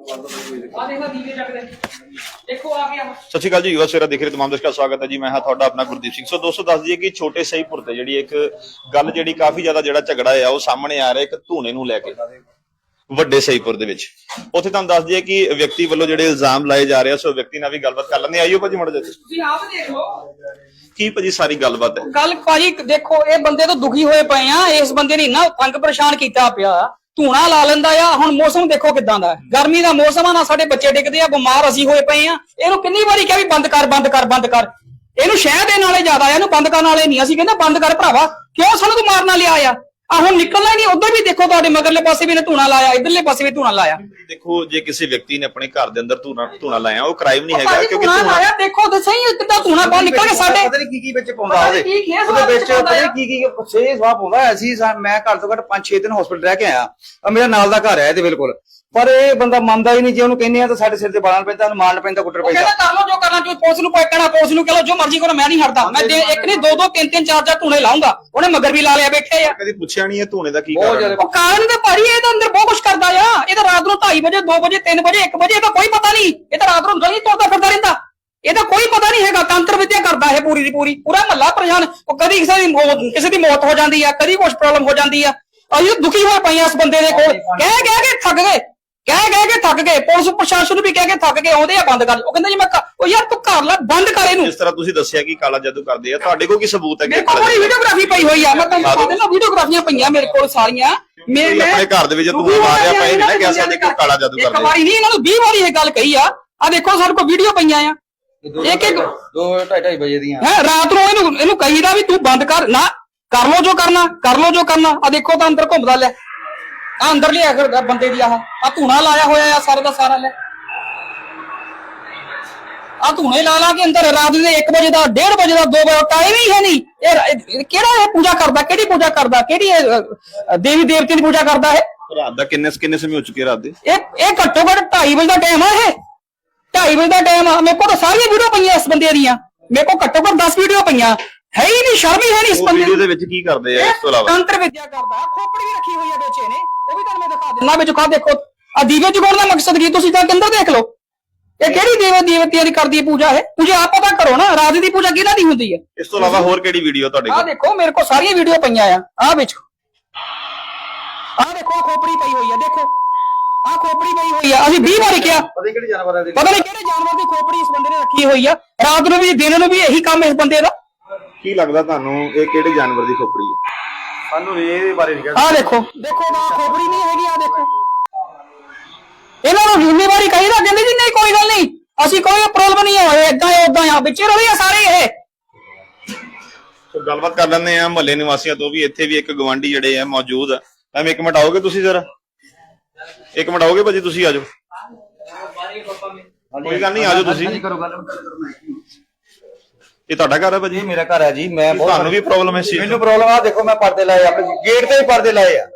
ਆ ਦੇਖੋ ਦੀਵੇ ਜਗਦੇ ਦੇਖੋ ਆ ਗਿਆ ਸਤਿ ਸ਼੍ਰੀ ਅਕਾਲ ਜੀ ਯੂਐਸ ਸਵੇਰਾ ਦੇਖ ਰਹੇ ਤਮਾਮ ਦਰਸ਼ਕਾਂ ਦਾ ਸਵਾਗਤ ਹੈ ਜੀ। ਮੈਂ ਹਾਂ ਤੁਹਾਡਾ ਆਪਣਾ ਗੁਰਦੀਪ ਸਿੰਘ। ਸੋ ਦੋਸਤੋ ਦੱਸ ਦਈਏ ਕਿ ਛੋਟੇ ਸਹੀਪੁਰ ਤੇ ਜਿਹੜੀ ਇੱਕ ਗੱਲ ਜਿਹੜੀ ਕਾਫੀ ਜ਼ਿਆਦਾ ਜਿਹੜਾ ਝਗੜਾ ਆ ਉਹ ਸਾਹਮਣੇ ਆ ਰਿਹਾ ਇੱਕ ਧੂਣੇ ਨੂੰ ਲੈ ਕੇ ਵੱਡੇ ਸਹੀਪੁਰ ਦੇ ਵਿੱਚ। ਉੱਥੇ ਤੁਹਾਨੂੰ ਦੱਸ ਦਈਏ ਕਿ ਵਿਅਕਤੀ ਵੱਲੋਂ ਜਿਹੜੇ ਇਲਜ਼ਾਮ ਲਾਏ ਜਾ ਰਹੇ ਆ ਸੋ ਵਿਅਕਤੀ ਨਾਲ ਵੀ ਗੱਲਬਾਤ ਕਰ ਲੈਂਦੇ। ਆਈਓ ਭਾਜੀ ਮੜ ਜਾ ਤੁਸੀਂ ਆਪ ਦੇਖ ਲਓ। ਕੀ ਭਾਜੀ ਸਾਰੀ ਗੱਲਬਾਤ ਹੈ? ਗੱਲ ਭਾਜੀ ਦੇਖੋ ਇਹ ਬੰਦੇ ਤੋਂ ਦੁਖੀ ਹੋਏ ਪਏ ਆ। ਇਸ ਬੰਦੇ ਨੇ ਇੰਨਾ ਤੰਗ ਪਰੇਸ਼ਾਨ ਕੀਤਾ ਪਿਆ। ਧੂਣਾ ਲਾ ਲੈਂਦਾ ਆ, ਹੁਣ ਮੌਸਮ ਦੇਖੋ ਕਿਦਾਂ ਦਾ ਹੈ। ਗਰਮੀ ਦਾ ਮੌਸਮ ਆ, ਨਾ ਸਾਡੇ ਬੱਚੇ ਡਿੱਗਦੇ ਆ, ਬਿਮਾਰ ਅਸੀਂ ਹੋਏ ਪਏ ਆ। ਇਹਨੂੰ ਕਿੰਨੀ ਵਾਰੀ ਕਿਹਾ ਵੀ ਬੰਦ ਕਰ ਬੰਦ ਕਰ ਬੰਦ ਕਰ। ਇਹਨੂੰ ਸ਼ਹਿ ਦੇ ਨਾਲੇ ਜ਼ਿਆਦਾ ਆ, ਇਹਨੂੰ ਬੰਦ ਕਰਨ ਵਾਲੇ ਨਹੀਂ। ਅਸੀਂ ਕਹਿੰਦੇ, ਬੰਦ ਕਰ ਭਰਾਵਾ, ਕਿਉਂ ਸਾਨੂੰ ਤੂੰ ਮਾਰਨਾ ਲਿਆ ਆ? ਆ ਹੁਣ ਨਿਕਲਣਾ ਹੀ ਨਹੀਂ ਉਧਰ ਵੀ ਦੇਖੋ ਤੁਹਾਡੇ ਮਗਰਲੇ ਪਾਸੇ ਵੀ ਇਹਨੇ ਧੂਣਾ ਲਾਇਆ ਇਧਰਲੇ ਪਾਸੇ ਵੀ ਧੂਣਾ ਲਾਇਆ। ਦੇਖੋ ਜੇ ਕਿਸੇ ਵਿਅਕਤੀ ਨੇ ਆਪਣੇ ਘਰ ਦੇ ਅੰਦਰ ਧੂਣਾ ਧੂਣਾ ਲਾਇਆ ਉਹ ਕ੍ਰਾਈਮ ਨਹੀਂ ਹੈਗਾ ਕਿਉਂਕਿ ਧੂਣਾ ਲਾਇਆ ਦੇਖੋ ਤਾਂ ਸਹੀ ਕਿੱਦਾਂ ਧੂਣਾ ਬਾਹਰ ਨਿਕਲ ਕੇ ਸਾਡੇ ਪਤਾ ਨਹੀਂ ਕੀ ਕੀ ਵਿੱਚ ਪਾਉਂਦਾ ਉਹਦੇ। ਨੀ ਉਹਦੇ ਵਿੱਚ ਪਤਾ ਆ। ਨੀ ਕੀ ਕੀ ਸੇ ਸਵਾਹ ਪਾਉਂਦਾ ਅਸੀਂ ਸਾ- ਮੈਂ ਘੱਟ ਤੋਂ ਘੱਟ 5-6 ਦਿਨ ਹਸਪੀਟਲ ਰਹਿ ਕੇ ਆਇਆ ਆ ਮੇਰਾ ਨਾਲ ਦਾ ਘਰ ਹੈ ਇਹਦੇ ਬਿਲਕੁਲ। ਪਰ ਇਹ ਬੰਦਾ ਮੰਨਦਾ ਹੀ ਨਹੀਂ ਜੇ ਉਹਨੂੰ ਕਹਿੰਦੇ ਆ ਤਾਂ ਸਾਡੇ ਸਿਰ ਤੇ ਬਾਲਣ ਪੈਂਦਾ ਉਹਨੂੰ ਮਾਰਨ ਪੈਂਦਾ ਕੁੱਟਣ ਉਹ ਪੈਂਦਾ। ਕਹਿੰਦਾ ਕਰ ਲਓ ਜੋ ਕਰਨਾ ਜੋ ਪੁਲਿਸ ਨੂੰ ਪੈਕਣਾ ਪੁਲਿਸ ਨੂੰ ਕਹ ਲਓ ਜੋ ਮਰਜ਼ੀ ਕਰੋ ਮੈਂ ਨਹੀਂ ਹਟਦਾ। ਮੈਂ ਦੇ ਇੱਕ ਨਹੀਂ ਦੋ ਦੋ ਤਿੰਨ ਤਿੰਨ ਚਾਰ ਚਾਰ ਧੂਣੇ ਲਾਉਂਗਾ ਉਹਨੇ ਮਗਰ ਵੀ ਲਾ ਲਿਆ ਬੈਠੇ ਆ। ਕਦੀ ਪੁੱਛਿਆ ਨਹੀਂ ਇਹ ਧੂਣੇ ਦਾ ਕੀ ਬਹੁਤ ਕਾਰਨ ਹੈ ਜ਼ਿਆਦਾ ਉਹ ਕਾਰਨ ਤੇ ਭਾਰੀ ਇਹ ਤਾਂ ਅੰਦਰ ਬਹੁਤ ਕੁਝ ਕਰਦਾ ਆ। ਇਹ ਤਾਂ ਰਾਤ ਨੂੰ 2:30 ਵਜੇ 2 ਵਜੇ 3 ਵਜੇ 1 ਵਜੇ ਇਹਦਾ ਕੋਈ ਪਤਾ ਨਹੀਂ। ਇਹ ਤਾਂ ਰਾਤ ਨੂੰ ਗਲੀ ਤੁਰਦਾ ਫਿਰਦਾ ਰਹਿੰਦਾ। ਇਹਦਾ ਕੋਈ ਪਤਾ ਨਹੀਂ ਹੈਗਾ ਤੰਤਰ ਵਿਦਿਆ ਕਰਦਾ ਇਹ ਪੂਰੀ ਦੀ ਪੂਰੀ। ਪੂਰਾ ਮਹੱਲਾ ਪਰੇਸ਼ਾਨ। ਉਹ ਕਦੀ ਕਿਸੇ ਦੀ ਮੌਤ- ਕਿਸੇ ਦੀ ਮੌਤ ਹੋ ਜਾਂਦੀ ਆ ਕਦੀ ਕੁਝ ਪ੍ਰੋਬਲਮ ਹੋ ਜਾਂਦੀ ਆ। ਅਸੀਂ ਦੁਖੀ ਹੋਏ ਪਏ ਆ ਇਸ ਬੰਦੇ ਦੇ ਕੋਲ। ਕਹਿ ਕਹਿ ਕੇ ਥੱਕ ਗਏ। ਕਹਿ ਕਹਿ ਕੇ ਥੱਕ ਗਏ ਪੁਲਿਸ ਪ੍ਰਸ਼ਾਸਨ ਨੂੰ ਵੀ ਕਹਿ ਕੇ ਥੱਕ ਗਏ ਆਉਂਦੇ ਆ ਬੰਦ ਕਰ ਉਹ ਕਹਿੰਦਾ ਜੀ ਮੈਂ ਉਹ ਯਾਰ ਤੂੰ ਘਰ ਲੈ ਬੰਦ ਕਰ ਇਹਨੂੰ। ਜਿਸ ਤਰ੍ਹਾਂ ਤੁਸੀਂ ਦੱਸਿਆ ਕਿ ਕਾਲਾ ਜਾਦੂ ਕਰਦੇ ਆ ਤੁਹਾਡੇ ਕੋਲ ਕੀ ਸਬੂਤ ਹੈ ਕਿ ਮੇਰੇ ਕੋਲ ਵੀਡੀਓਗ੍ਰਾਫੀ ਪਈ ਹੋਈ ਆ ਮੈਂ ਤੁਹਾਨੂੰ ਦਿਖਾ ਦੇਣਾ ਵੀਡੀਓਗ੍ਰਾਫੀਆਂ ਪਈਆਂ ਮੇਰੇ ਕੋਲ ਸਾਰੀਆਂ। ਮੈਂ ਤੁਸੀਂ ਮੈਂ ਆਪਣੇ ਘਰ ਦੇ ਵਿੱਚ ਤੂੰ ਹੋਇਆ ਮਾਰਿਆ ਪਏ ਨੇ ਨਾ ਇਹਨਾਂ ਕਿ ਸਾਡੇ ਕੋਲ ਕਾਲਾ ਜਾਦੂ ਇੱਕ ਕਰਦੇ ਆ। ਵਾਰੀ ਨਹੀਂ ਇਹਨਾਂ ਨੂੰ 20 ਵਾਰੀ ਇਹ ਗੱਲ ਕਹੀ ਆ। ਆ ਦੇਖੋ ਸਾਡੇ ਕੋਲ ਵੀਡੀਓ ਪਈਆਂ ਆ। ਇੱਕ ਇੱਕ ਦੋ ਢਾਈ ਢਾਈ ਵਜੇ ਦੀਆਂ। ਹੈ ਰਾਤ ਨੂੰ ਇਹਨੂੰ ਇਹਨੂੰ ਕਹੀਦਾ ਵੀ ਤੂੰ ਬੰਦ ਕਰ ਨਾ। ਕਰ ਲੋ ਜੋ ਕਰਨਾ ਕਰ ਲੋ ਜੋ ਕਰਨਾ। ਆ ਦੇਖੋ ਤਾਂ ਅੰਦਰ ਘੁੰਮਦਾ ਲੈ ਆ ਅੰਦਰ ਲਿਆ ਕਰ ਬੰਦੇ ਦੀ ਆਹ। ਆ ਧੂਣਾ ਲਾਇਆ ਹੋਇਆ ਆ ਸਾਰਾ ਦਾ ਸਾਰਾ ਲੈ। ਆ ਧੂਣੇ ਲਾ ਲਾ ਕੇ ਅੰਦਰ ਰਾਤ ਦੇ 1 ਵਜੇ ਦਾ 1:30 ਵਜੇ ਦਾ 2 ਵਜੇ ਟਾਈਮ ਹੀ ਹੈ ਨਹੀਂ। ਇਹ ਕਿਹੜਾ ਇਹ ਪੂਜਾ ਕਰਦਾ ਕਿਹੜੀ ਪੂਜਾ ਕਰਦਾ ਕਿਹੜੀ ਦੇਵੀ ਦੇਵਤੇ ਦੀ ਪੂਜਾ ਕਰਦਾ ਹੈ ਰਾਤ ਦਾ ਕਿੰਨੇ ਕਿੰਨੇ ਸਮੇਂ ਹੋ ਚੁੱਕੇ ਰਾਤ ਦੇ? ਇਹ ਇਹ ਘੱਟੋ ਘੱਟ 2:30 ਵਜੇ ਦਾ ਟਾਈਮ ਆ ਇਹ। 2:30 ਵਜੇ ਦਾ ਟਾਈਮ ਆ। ਮੇਰੇ ਕੋਲ ਤਾਂ ਸਾਰੀਆਂ ਵੀਡੀਓ ਪਈਆਂ ਇਸ ਬੰਦੇ ਦੀਆਂ। ਮੇਰੇ ਕੋਲ ਘੱਟੋ ਘੱਟ 10 ਵੀਡੀਓ ਪਈਆਂ। ਹੈ ਹੀ ਨਹੀਂ ਸ਼ਰਮ ਹੀ ਹੈ ਨਹੀਂ ਇਸ ਉਹ ਬੰਦੇ ਵੀਡੀਓ ਨੂੰ। ਦੇ ਵਿੱਚ ਕੀ ਕਰਦੇ ਆ ਇਸ ਤੋਂ ਇਹ ਇਲਾਵਾ? ਤੰਤਰ ਵਿਦਿਆ ਕਰਦਾ ਖੋਪੜੀ ਵੀ ਰੱਖੀ ਹੋਈ ਹੈ ਵਿੱਚ ਇਹਨੇ ਉਹ ਵੀ ਤੁਹਾਨੂੰ ਮੈਂ ਦਿਖਾ ਦਿੰਦਾ ਵਿੱਚ ਕਾ ਦੇਖੋ। ਆ ਦੀਵੇ ਜਗਾਉਣ ਦਾ ਮਕਸਦ ਕੀ ਤੁਸੀਂ ਤਾਂ ਅੰਦਰ ਦੇਖ ਲਓ। ਇਹ ਕਿਹੜੀ ਦੇਵ ਦੇਵਤਿਆਂ ਦੀ ਕਰਦੀ ਹੈ ਪੂਜਾ ਹੈ ਪੂਜਾ ਆਪ ਪਤਾ ਕਰੋ ਨਾ ਰਾਤ ਦੀ ਪੂਜਾ ਕਿਹਨਾਂ ਦੀ ਹੁੰਦੀ ਹੈ? ਇਸ ਤੋਂ ਇਲਾਵਾ ਹੋਰ ਕਿਹੜੀ ਵੀਡੀਓ ਤੁਹਾਡੇ ਆ ਕੋਲ? ਦੇਖੋ ਮੇਰੇ ਕੋਲ ਸਾਰੀਆਂ ਵੀਡੀਓ ਪਈਆਂ ਆ ਆ ਵਿੱਚ। ਆ ਦੇਖੋ ਆਹ ਖੋਪੜੀ ਪਈ ਹੋਈ ਆ ਦੇਖੋ। ਆ ਖੋਪੜੀ ਪਈ ਹੋਈ ਆ ਅਸੀਂ 20 ਵਾਰੀ ਕਿਹਾ। ਪਤਾ ਕਿਹੜੇ ਜਾਨਵਰਾਂ ਦੇ ਪਤਾ ਨਹੀਂ ਕਿਹੜੇ ਜਾਨਵਰ ਦੀ ਖੋਪੜੀ ਇਸ ਬੰਦੇ ਨੇ ਰੱਖੀ ਹੋਈ ਆ। ਰਾਤ ਨੂੰ ਵੀ ਦਿਨ ਨੂੰ ਵੀ ਇਹੀ ਕੰਮ ਇਸ ਬੰਦੇ ਦਾ। ਕੀ ਲੱਗਦਾ ਤੁਹਾਨੂੰ ਇਹ ਕਿਹੜੇ ਜਾਨਵਰ ਦੀ ਖੋਪੜੀ ਹੈ? ਸਾਨੂੰ ਇਹਦੇ ਬਾਰੇ ਨਹੀਂ ਆ ਦੇਖੋ। ਦੇਖੋ ਨਾ ਖੋਪੜੀ ਨਹੀਂ ਹੈਗੀ ਆ ਦੇਖੋ। ਇਹਨਾਂ ਨੂੰ ਜ਼ਿੰਮੇਵਾਰੀ ਕਹੀਦਾ ਕਹਿੰਦੇ ਜੀ ਨਹੀਂ ਕੋਈ ਗੱਲ ਨਹੀਂ। ਅਸੀਂ ਕੋਈ ਪ੍ਰੋਬਲਮ ਨਹੀਂ ਹੋਏ ਇਦਾਂ ਉਦਾਂ ਆ ਵਿੱਚੇ ਰਹੇ ਆ ਸਾਰੇ ਇਹ। ਸੋ ਗੱਲਬਾਤ ਕਰ ਲੈਂਦੇ ਆ ਮਹੱਲੇ ਨਿਵਾਸੀਆਂ ਤੋਂ ਵੀ ਇੱਥੇ ਵੀ ਇੱਕ ਗਵਾਂਢੀ ਜਿਹੜੇ ਆ ਮੌਜੂਦ ਆ। ਮੈਮ ਇੱਕ ਮਿੰਟ ਆਓਗੇ ਤੁਸੀਂ ਜ਼ਰਾ? ਇੱਕ ਮਿੰਟ ਆਓਗੇ ਭਾਜੀ ਤੁਸੀਂ ਆਜੋ। ਕੋਈ ਗੱਲ ਨਹੀਂ ਆਜੋ ਤੁਸੀਂ। ਹਾਂਜੀ ਕਰੋ ਗੱਲ ਇਹ ਤੁਹਾਡਾ ਘਰ ਹੈ ਭਾਜੀ? ਇਹ ਮੇਰਾ ਘਰ ਹੈ ਜੀ। ਮੈਂ ਬਹੁਤ ਤੁਹਾਨੂੰ ਵੀ ਪ੍ਰੋਬਲਮ ਹੈ ਦੀ? ਮੈਨੂੰ ਪ੍ਰੋਬਲਮ ਆ ਦੇਖੋ ਮੈਂ ਪਰਦੇ ਲਾਏ ਆਪਣੇ। ਗੇਟ ਤੇ ਵੀ ਪਰਦੇ ਲਾਏ ਆ।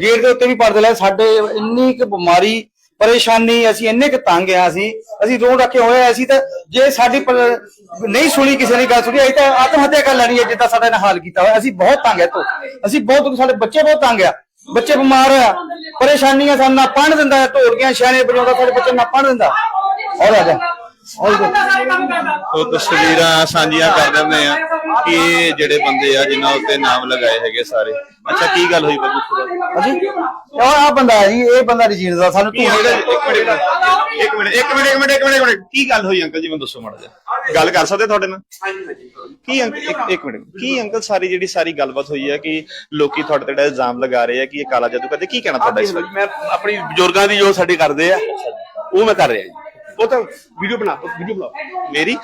ਗੇਟ ਦੇ ਉੱਤੇ ਵੀ ਪਰਦੇ ਲਾਏ। ਸਾਡੇ ਇੰਨੀ ਕੁ ਬਿਮਾਰੀ ਪਰੇਸ਼ਾਨੀ ਅਸੀਂ ਇੰਨੇ ਕੁ ਤੰਗ ਆ ਅਸੀਂ। ਅਸੀਂ ਰੋਣ ਰੱਖੇ ਹੋਏ ਆ ਅਸੀਂ ਤਾਂ ਜੇ ਸਾਡੀ ਨਹੀਂ ਸੁਣੀ ਕਿਸੇ ਨੇ ਗੱਲ ਸੁਣੀ ਅਸੀਂ ਤਾਂ ਆਤਮ ਹੱਤਿਆ ਕਰ ਲੈਣੀ ਹੈ ਜਿੱਦਾਂ ਸਾਡਾ ਨਾਲ ਹਾਲ ਕੀਤਾ ਹੋਇਆ। ਅਸੀਂ ਬਹੁਤ ਤੰਗ ਹੈ ਤੋਂ ਅਸੀਂ ਬਹੁਤ ਸਾਡੇ ਬੱਚੇ ਬਹੁਤ ਤੰਗ ਆ। ਬੱਚੇ ਬਿਮਾਰ ਆ। ਪਰੇਸ਼ਾਨੀਆਂ ਸਾਨੂੰ ਨਾ ਪੜ੍ਹਨ ਦਿੰਦਾ ਢੋਲਕੀਆਂ ਛਾਣੇ ਵਜਾਉਂਦਾ ਸਾਡੇ ਬੱਚੇ ਨੂੰ ਨਾ ਪੜ੍ਹਨ ਦਿੰਦਾ। ਔਰ ਆ ਜਾ। ਉਹ ਤਸਵੀਰਾਂ ਸਾਂਝੀਆਂ ਕਰ ਦਿੰਦੇ ਆ ਕਿ ਜਿਹੜੇ ਬੰਦੇ ਆ ਜਿਨ੍ਹਾਂ ਉੱਤੇ ਨਾਮ ਲਗਾਏ ਹੈਗੇ ਸਾਰੇ। ਅੱਛਾ ਕੀ ਗੱਲ ਹੋਈ ਭਾਜੀ ਹਾਂਜੀ। ਉਹ ਆ ਬੰਦਾ ਜੀ ਇਹ ਬੰਦਾ ਰਜੀਨ ਦਾ। ਸਾਨੂੰ ਦਾ ਇੱਕ ਮਿੰਟ ਇੱਕ ਮਿੰਟ ਇੱਕ ਮਿੰਟ ਇੱਕ ਮਿੰਟ ਇੱਕ ਮਿੰਟ ਕੀ ਗੱਲ ਹੋਈ ਅੰਕਲ ਜੀ? ਮੈਨੂੰ ਦੱਸੋ ਮਾੜਾ ਜਿਹਾ। ਗੱਲ ਕਰ ਸਕਦੇ ਤੁਹਾਡੇ ਨਾਲ? ਕੀ ਇੱਕ ਇੱਕ ਮਿੰਟ। ਕੀ ਅੰਕਲ ਸਾਰੀ ਜਿਹੜੀ ਸਾਰੀ ਗੱਲਬਾਤ ਹੋਈ ਹੈ ਕਿ ਲੋਕੀ ਤੁਹਾਡੇ ਤੇ ਜਿਹੜਾ ਇਲਜ਼ਾਮ ਲਗਾ ਰਹੇ ਆ ਕਿ ਇਹ ਕਾਲਾ ਜਾਦੂ ਕਰਦੇ? ਕੀ ਕਹਿਣਾ ਤੁਹਾਡਾ ਇਸ ਬਾਰੇ? ਮੈਂ ਆਪਣੀ ਬਜ਼ੁਰਗਾਂ ਦੀ ਜੋ ਸਾਡੇ ਕਰਦੇ ਆ ਉਹ ਮੈਂ ਕਰ ਰਿਹਾ ਜੀ। ਉਹ ਤਾਂ ਵੀਡੀਓ ਬਣਾ ਵੀਡੀਓ ਬਣਾਓ। ਮੇਰੀ?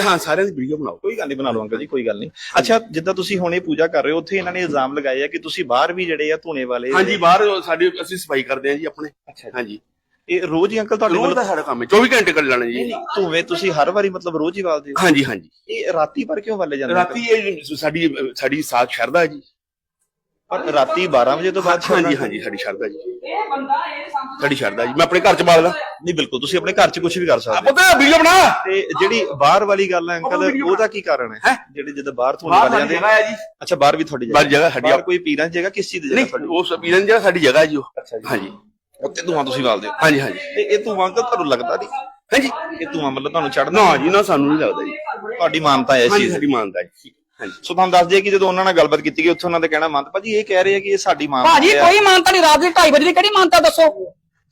ਹਾਂ ਸਾਰਿਆਂ ਦੀ ਵੀਡੀਓ ਬਣਾਓ। ਕੋਈ ਗੱਲ ਨਹੀਂ ਬਣਾ ਲਓ ਅੰਕਲ ਜੀ ਕੋਈ ਗੱਲ ਨਹੀਂ ਅੱਛਾ ਜਿੱਦਾਂ ਤੁਸੀਂ ਹੁਣ ਇਹ ਪੂਜਾ ਕਰ ਰਹੇ ਹੋ ਉੱਥੇ ਇਹਨਾਂ ਨੇ ਇਲਜ਼ਾਮ ਲਗਾਏ ਆ ਕਿ ਤੁਸੀਂ ਬਾਹਰ ਵੀ ਜਿਹੜੇ ਆ ਧੂਣੇ ਵਾਲੇ ਹਾਂਜੀ ਬਾਹਰ ਸਾਡੀ ਅਸੀਂ ਸਫ਼ਾਈ ਕਰਦੇ ਆ ਜੀ ਆਪਣੇ। ਅੱਛਾ। ਹਾਂਜੀ। ਇਹ ਰੋਜ਼ ਹੀ ਅੰਕਲ ਤੁਹਾਡੇ ਰੋਜ਼ ਦਾ ਸਾਡਾ ਕੰਮ ਹੈ 24 ਘੰਟੇ ਕਰ ਲੈਣਾ ਜੀ। ਧੂਵੇਂ ਤੁਸੀਂ ਹਰ ਵਾਰੀ ਮਤਲਬ ਰੋਜ਼ ਹੀ ਵਾਲਦੇ ਹੋ? ਹਾਂਜੀ ਹਾਂਜੀ। ਇਹ ਰਾਤੀ ਪਰ ਕਿਉਂ ਵਾਲੇ ਜਾਂਦੇ ਰਾਤੀ ਇਹ ਸਾਡੀ ਸਾਡੀ ਸਾਥ ਸ਼ਰਦਾ ਹੈ ਜੀ। ਪਰ ਰਾਤੀ 12 ਵਜੇ ਤੋਂ ਬਾਅਦ ਹਾਂਜੀ ਹਾਂਜੀ ਸਾਡੀ ਸ਼ਰਦਾ ਜੀ। ਇਹ ਬੰਦਾ ਇਹ ਸੰਤ ਸਾਡੀ ਸ਼ਰਦਾ ਜੀ। ਮੈਂ ਆਪਣੇ ਘਰ ਚ ਬਾਲਦਾ ਨਹੀਂ ਬਿਲਕੁਲ ਤੁਸੀਂ ਆਪਣੇ ਘਰ 'ਚ ਕੁਝ ਵੀ ਕਰ ਸਕਦੇ ਹੋ। ਪਤਾ ਵੀਡੀਓ ਬਣਾ। ਤੇ ਜਿਹੜੀ ਬਾਹਰ ਵਾਲੀ ਗੱਲ ਹੈ ਅੰਕਲ ਉਹਦਾ ਕੀ ਕਾਰਨ ਹੈ? ਹੈਂ? ਜਿਹੜੇ ਜਦੋਂ ਬਾਹਰ ਵਾਲੇ ਸਾਡੀ ਜਾਂਦੇ ਜਗ੍ਹਾ ਹੈ ਜੀ। ਅੱਛਾ ਬਾਹਰ ਵੀ ਤੁਹਾਡੀ ਬਾਹਰ ਜਗ੍ਹਾ ਸਾਡੀ ਬਾਹਰ ਕੋਈ ਪੀਰਾਂ ਦੀ ਜਗ੍ਹਾ ਕਿਸ ਚੀਜ਼ ਦੀ ਜਗ੍ਹਾ ਨਹੀਂ ਤੁਹਾਡੀ? ਉਹ ਸਪੀਰਨ ਜਿਹੜਾ ਸਾਡੀ ਜਗ੍ਹਾ ਹੈ ਜੀ ਉਹ। ਅੱਛਾ ਜੀ। ਹਾਂਜੀ। ਉੱਤੇ ਧੂਆਂ ਤੁਸੀਂ ਬਾਲਦੇ ਹੋ? ਹਾਂਜੀ ਹਾਂਜੀ। ਤੇ ਇਹ ਧੂਆਂ ਤਾਂ ਤੁਹਾਨੂੰ ਲੱਗਦਾ ਨਹੀਂ? ਹਾਂਜੀ। ਇਹ ਧੂਆਂ ਮਤਲਬ ਤੁਹਾਨੂੰ ਚੜਨਾ ਨਾ ਜੀ ਨਾ ਸਾਨੂੰ ਨਹੀਂ ਲੱਗਦਾ ਜੀ। ਤੁਹਾਡੀ ਮਾਨਤਾ ਹੈ ਇਸ ਚੀਜ਼ ਦੀ ਮਾਨਤਾ ਜੀ ਹਾਂਜੀ ਸੋ ਤੁਹਾਨੂੰ ਦੱਸ ਦਈਏ ਕਿ ਜਦੋਂ ਉਹਨਾਂ ਨਾਲ ਗੱਲਬਾਤ ਕੀਤੀ ਗਈ ਉੱਥੇ ਉਹਨਾਂ ਦਾ ਕਹਿਣਾ ਮੰਨ ਭਾਜੀ ਇਹ ਕਹਿ ਰਹੇ ਆ ਕਿ ਇਹ ਸਾਡੀ ਮਾਨਤਾ ਭਾਜੀ ਕੋਈ ਮਾਨਤਾ ਨਹੀਂ ਰਾਤ ਦੇ 2:30 ਵਜੇ ਦੀ ਕਿਹੜੀ ਮਾਨਤਾ ਦੱਸੋ?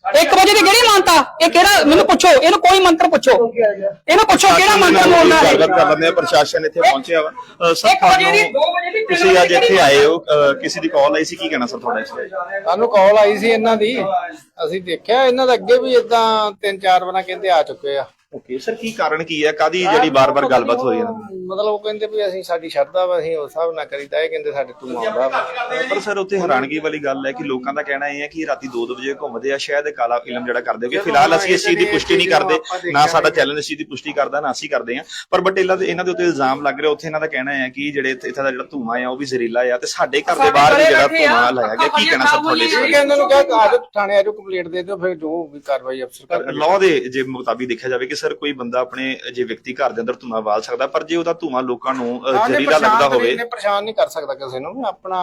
1 ਵਜੇ ਦੀ ਕਿਹੜੀ ਮਾਨਤਾ? ਇਹ ਕਿਹੜਾ ਮੈਨੂੰ ਪੁੱਛੋ ਇਹਨੂੰ ਕੋਈ ਮੰਤਰ ਪੁੱਛੋ। ਇਹਨੂੰ ਪੁੱਛੋ ਕਿਹੜਾ ਮੰਤਰ ਬੋਲਦਾ ਹੈ। ਗੱਲਬਾਤ ਕਰ ਲੈਂਦੇ ਆ ਪ੍ਰਸ਼ਾਸਨ ਇੱਥੇ ਪਹੁੰਚਿਆ ਵਾ। ਸਰ ਇੱਕ ਵਜੇ ਦੀ, ਤੁਹਾਨੂੰ- ਦੋ ਵਜੇ ਦੀ, ਤੁਸੀਂ ਅੱਜ ਇੱਥੇ ਆਏ ਹੋ ਕਿਸੇ ਦੀ ਕਾਲ ਆਈ ਸੀ? ਕੀ ਕਹਿਣਾ ਸਰ ਤੁਹਾਡਾ ਇਸ ਬਾਰੇ? ਸਾਨੂੰ ਕਾਲ ਆਈ ਸੀ ਇਹਨਾਂ ਦੀ। ਅਸੀਂ ਦੇਖਿਆ ਇਹਨਾਂ ਦੇ ਅੱਗੇ ਵੀ ਇਦਾਂ ਤਿੰਨ ਚਾਰ ਵਾਰਾਂ ਕਹਿੰਦੇ ਆ ਚੁੱਕੇ ਆ। ਓਕੇ ਸਰ ਕੀ ਕਾਰਨ ਕੀ ਹੈ? ਕਾਦੀ ਜਿਹੜੀ ਬਾਰ-ਬਾਰ ਗੱਲਬਾਤ ਹੋ? ਰਹੀ ਹੈ ਮਤਲਬ ਉਹ ਕਹਿੰਦੇ ਵੀ ਅਸੀਂ ਸਾਡੀ ਸ਼ਰਧਾ ਵਾ ਅਸੀਂ ਉਸ ਹਿਸਾਬ ਨਾਲ ਕਰੀਦਾ ਇਹ ਕਹਿੰਦੇ ਸਾਡੇ ਤੂੰ ਆਉਂਦਾ ਪਰ ਸਰ ਉੱਥੇ ਹੈਰਾਨਗੀ ਵਾਲੀ ਗੱਲ ਹੈ ਕਿ ਲੋਕਾਂ ਦਾ ਕਹਿਣਾ ਇਹ ਹੈ ਕਿ ਰਾਤੀ 2 ਵਜੇ ਘੁੰਮਦੇ ਆ ਸ਼ਾਇਦ ਕਾਲਾ ਫਿਲਮ ਜਿਹੜਾ ਕਰਦੇ ਹੋਗੇ। ਫਿਲਹਾਲ ਅਸੀਂ ਇਸ ਚੀਜ਼ ਦੀ ਪੁਸ਼ਟੀ ਨਹੀਂ ਕਰਦੇ ਨਾ ਸਾਡਾ ਚੈਨਲ ਇਸ ਚੀਜ਼ ਦੀ ਪੁਸ਼ਟੀ ਕਰਦਾ ਨਾ ਅਸੀਂ ਕਰਦੇ ਹਾਂ। ਪਰ ਬਟ ਇਹਨਾਂ ਦੇ ਇਹਨਾਂ ਦੇ ਉੱਤੇ ਇਲਜ਼ਾਮ ਲੱਗ ਰਿਹਾ ਉੱਥੇ ਇਹਨਾਂ ਦਾ ਕਹਿਣਾ ਹੈ ਕਿ ਜਿਹੜੇ ਇੱਥੇ ਦਾ ਜਿਹੜਾ ਧੂਮਾ ਹੈ ਉਹ ਵੀ ਜ਼ਹਿਰੀਲਾ ਹੈ ਤੇ ਸਾਡੇ ਘਰ ਦੇ ਬਾਹਰ ਵੀ ਜਿਹੜਾ ਧੂਮਾ ਲਾਇਆ ਗਿਆ ਕੀ ਕਹਿਣਾ ਸਰ ਤੁਹਾਡੇ ਇਸ ਇਹ ਬਾਰੇ ਕਹਿੰਦੇ ਨੂੰ ਕਿਹਾ ਕਿ ਆਜੋ ਥਾਣੇ ਆਜੋ ਕੰਪਲੀਟ ਦੇ ਦਿਓ ਫਿਰ ਜੋ ਵੀ ਕਾਰਵਾਈ ਅਫਸਰ ਕਰਨਗੇ। ਲਾਅ ਦੇ ਜੇ ਮੁਤਾਬਿਕ ਦੇਖਿਆ ਜਾਵੇ ਕਿ ਸਰ ਕੋਈ ਬੰਦਾ ਆਪਣੇ ਜੇ ਵਿਅਕਤੀ ਘਰ ਦੇ ਅੰਦਰ ਧੂਮਾ ਬਾਲ ਸਕਦਾ ਪਰ ਜੇ ਉਹਦਾ ਧੂਮਾ ਲੋਕਾਂ ਨੂੰ ਜ਼ਹਿਰੀਲਾ ਲੱਗਦਾ ਹੋਵੇ ਪਰੇਸ਼ਾਨ ਨਹੀਂ ਕਰ ਸਕਦਾ ਕਿਸੇ ਨੂੰ ਆਪਣੇ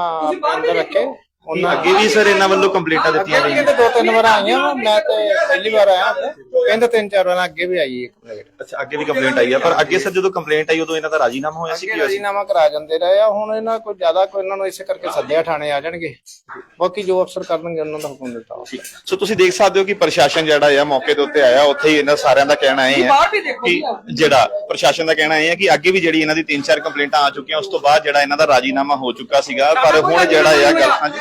ਅੰਦਰ ਰੱਖੇ। ਕੀ ਅੱਗੇ ਵੀ ਸਰ ਇਹਨਾਂ ਵੱਲੋਂ ਕੰਪਲੇਂਟਾਂ ਦਿੱਤੀਆਂ ਅੱਗੇ ਗਈਆਂ। ਕਹਿੰਦੇ ਦੋ ਤਿੰਨ ਵਾਰ ਆਈਆਂ ਵਾਂ, ਮੈਂ ਤੇ ਪਹਿਲੀ ਵਾਰ ਆਇਆ। ਕਹਿੰਦੇ ਤਿੰਨ ਚਾਰ ਵਾਰ ਅੱਗੇ ਵੀ ਆਈ ਇੱਕ ਪਲੇਟ ਅੱਛਾ ਅੱਗੇ ਵੀ ਕੰਪਲੇਂਟ ਆਈ ਹੈ ਪਰ ਅੱਗੇ ਸਰ ਜਦੋਂ ਕੰਪਲੇਂਟ ਆਈ ਉਦੋਂ ਇਹਨਾਂ ਦਾ ਰਾਜੀਨਾਮਾ ਹੋਇਆ ਸੀ ਅੱਗੇ ਕੀ ਹੋਇਆ ਸੀ ਰਾਜੀਨਾਮਾ ਕਰਾ ਜਾਂਦੇ ਰਹੇ ਆ। ਹੁਣ ਇਹਨਾਂ ਕੋਈ ਜ਼ਿਆਦਾ ਕੋਈ ਇਹਨਾਂ ਨੂੰ ਇਸੇ ਕਰਕੇ ਸੱਦਿਆ ਥਾਣੇ ਆ ਜਾਣਗੇ। ਬਾਕੀ ਜੋ ਅਫਸਰ ਕਰਨਗੇ ਉਹਨਾਂ ਦਾ ਹੁਕਮ ਦਿੱਤਾ। ਸੋ ਤੁਸੀਂ ਦੇਖ ਸਕਦੇ ਹੋ ਕਿ ਪ੍ਰਸ਼ਾਸਨ ਜਿਹੜਾ ਆ ਮੌਕੇ ਦੇ ਉੱਤੇ ਆਇਆ। ਉੱਥੇ ਹੀ ਇਹਨਾਂ ਸਾਰਿਆਂ ਦਾ ਕਹਿਣਾ ਇਹ ਹੈ ਬਾਹਰ ਵੀ ਦੇਖੋ ਕਿ। ਜਿਹੜਾ ਪ੍ਰਸ਼ਾਸਨ ਦਾ ਕਹਿਣਾ ਇਹ ਹੈ ਕਿ ਅੱਗੇ ਵੀ ਜਿਹੜੀ ਇਹਨਾਂ ਦੀ ਤਿੰਨ ਚਾਰ ਕੰਪਲੇਂਟਾਂ ਆ ਚੁੱਕੀਆਂ ਉਸ ਤੋਂ ਬਾਅਦ ਜਿਹੜਾ ਇਹਨਾਂ ਦਾ ਰਾਜੀਨਾਮਾ ਹੋ ਚੁੱਕਾ ਸੀਗਾ। ਪਰ ਹੁਣ ਜਿਹੜਾ ਆ। ਗੱਲ ਹਾਂਜੀ।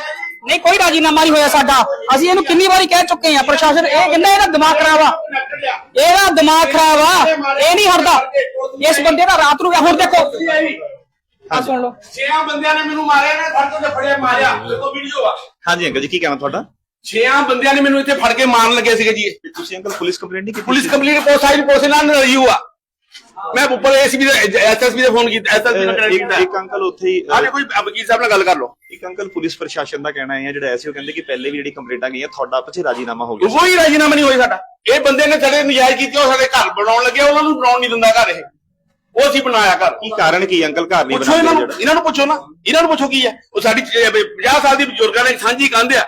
ਨਹੀਂ ਕੋਈ ਰਾਜੀਨਾਮਾ ਨਹੀਂ ਹੋਇਆ ਸਾਡਾ। ਅਸੀਂ ਇਹਨੂੰ ਕਿੰਨੀ ਵਾਰੀ ਕਹਿ ਚੁੱਕੇ ਆ ਪ੍ਰਸ਼ਾਸਨ ਇਹ ਕਹਿੰਦਾ ਇਹਦਾ ਦਿਮਾਗ ਖਰਾਬ ਆ? ਇਹਦਾ ਦਿਮਾਗ ਖਰਾਬ ਆ ਇਹ ਨਹੀਂ ਹਟਦਾ। ਇਸ ਬੰਦੇ ਦਾ ਰਾਤ ਨੂੰ ਹੁਣ ਦੇਖੋ। ਆ ਸੁਣ ਲਓ। ਛੇਆਂ ਬੰਦਿਆਂ ਨੇ ਮੈਨੂੰ ਮਾਰਿਆ ਨੇ ਫੜ ਕੇ ਫੜਿਆ ਮਾਰਿਆ। ਦੇਖੋ ਵੀਡੀਓ ਆ। ਹਾਂਜੀ ਅੰਕਲ ਜੀ ਕੀ ਕਹਿਣਾ ਤੁਹਾਡਾ? ਛੇਆਂ ਬੰਦਿਆਂ ਨੇ ਮੈਨੂੰ ਇੱਥੇ ਫੜ ਕੇ ਮਾਰਨ ਲੱਗੇ ਸੀਗੇ ਜੀ। ਇਹ। ਤੁਸੀਂ ਅੰਕਲ ਪੁਲਿਸ ਕੰਪਲੇਂਟ ਨਹੀਂ ਕੀਤੀ ਪੁਲਿਸ ਕੰਪਲੀਟ ਪੋਸਟ ਆਈ ਪੋਸਟ ਨਾਲ ਰਿਵਿਊ ਆ ਮੈਂ ਉੱਪਰ ਐਸਪੀ ਦੇ ਐਸਐਸਪੀ ਦੇ ਫੋਨ ਕੀਤਾ ਐਸਐਸਪੀ ਨੂੰ ਕਨੈਕਟ ਕੀਤਾ। ਇੱਕ ਅੰਕਲ ਉੱਥੇ ਹੀ ਆ ਕੋਈ ਵਕੀਲ ਸਾਹਿਬ ਨਾਲ ਗੱਲ ਕਰ ਲਓ। ਇੱਕ ਅੰਕਲ ਪੁਲਿਸ ਪ੍ਰਸ਼ਾਸਨ ਦਾ ਕਹਿਣਾ ਹੈ ਜਿਹੜਾ ਐਸੇ ਉਹ ਕਹਿੰਦੇ ਕਿ ਪਹਿਲੇ ਵੀ ਜਿਹੜੀ ਕੰਪਲੇਂਟਾਂ ਗਈਆਂ ਤੁਹਾਡਾ ਆਪਸ ਵਿੱਚ ਰਾਜੀਨਾਮਾ ਹੋ ਗਿਆ। ਕੋਈ ਰਾਜੀਨਾਮਾ ਨਹੀਂ ਹੋਈ ਸਾਡਾ। ਇਹ ਬੰਦੇ ਨੇ ਸਾਡੇ ਨਜਾਇਜ਼ ਕੀਤੀ ਉਹ ਸਾਡੇ ਘਰ ਬਣਾਉਣ ਲੱਗੇ ਉਹਨਾਂ ਨੂੰ ਬਣਾਉਣ ਨਹੀਂ ਦਿੰਦਾ ਘਰ ਇਹ। ਉਹ ਅਸੀਂ ਬਣਾਇਆ ਘਰ। ਕੀ ਕਾਰਨ ਕੀ ਅੰਕਲ ਘਰ ਨਹੀਂ ਪੁੱਛੋ ਇਹਨਾਂ ਬਣਾਉਂਦੇ ਨੂੰ ਜਿਹੜਾ? ਇਹਨਾਂ ਨੂੰ ਪੁੱਛੋ ਨਾ ਇਹਨਾਂ ਨੂੰ ਪੁੱਛੋ ਕੀ ਹੈ। ਉਹ ਸਾਡੀ 50 ਸਾਲ ਦੀ ਬਜ਼ੁਰਗਾਂ ਨੇ ਸਾਂਝੀ ਕੰਧ ਆ।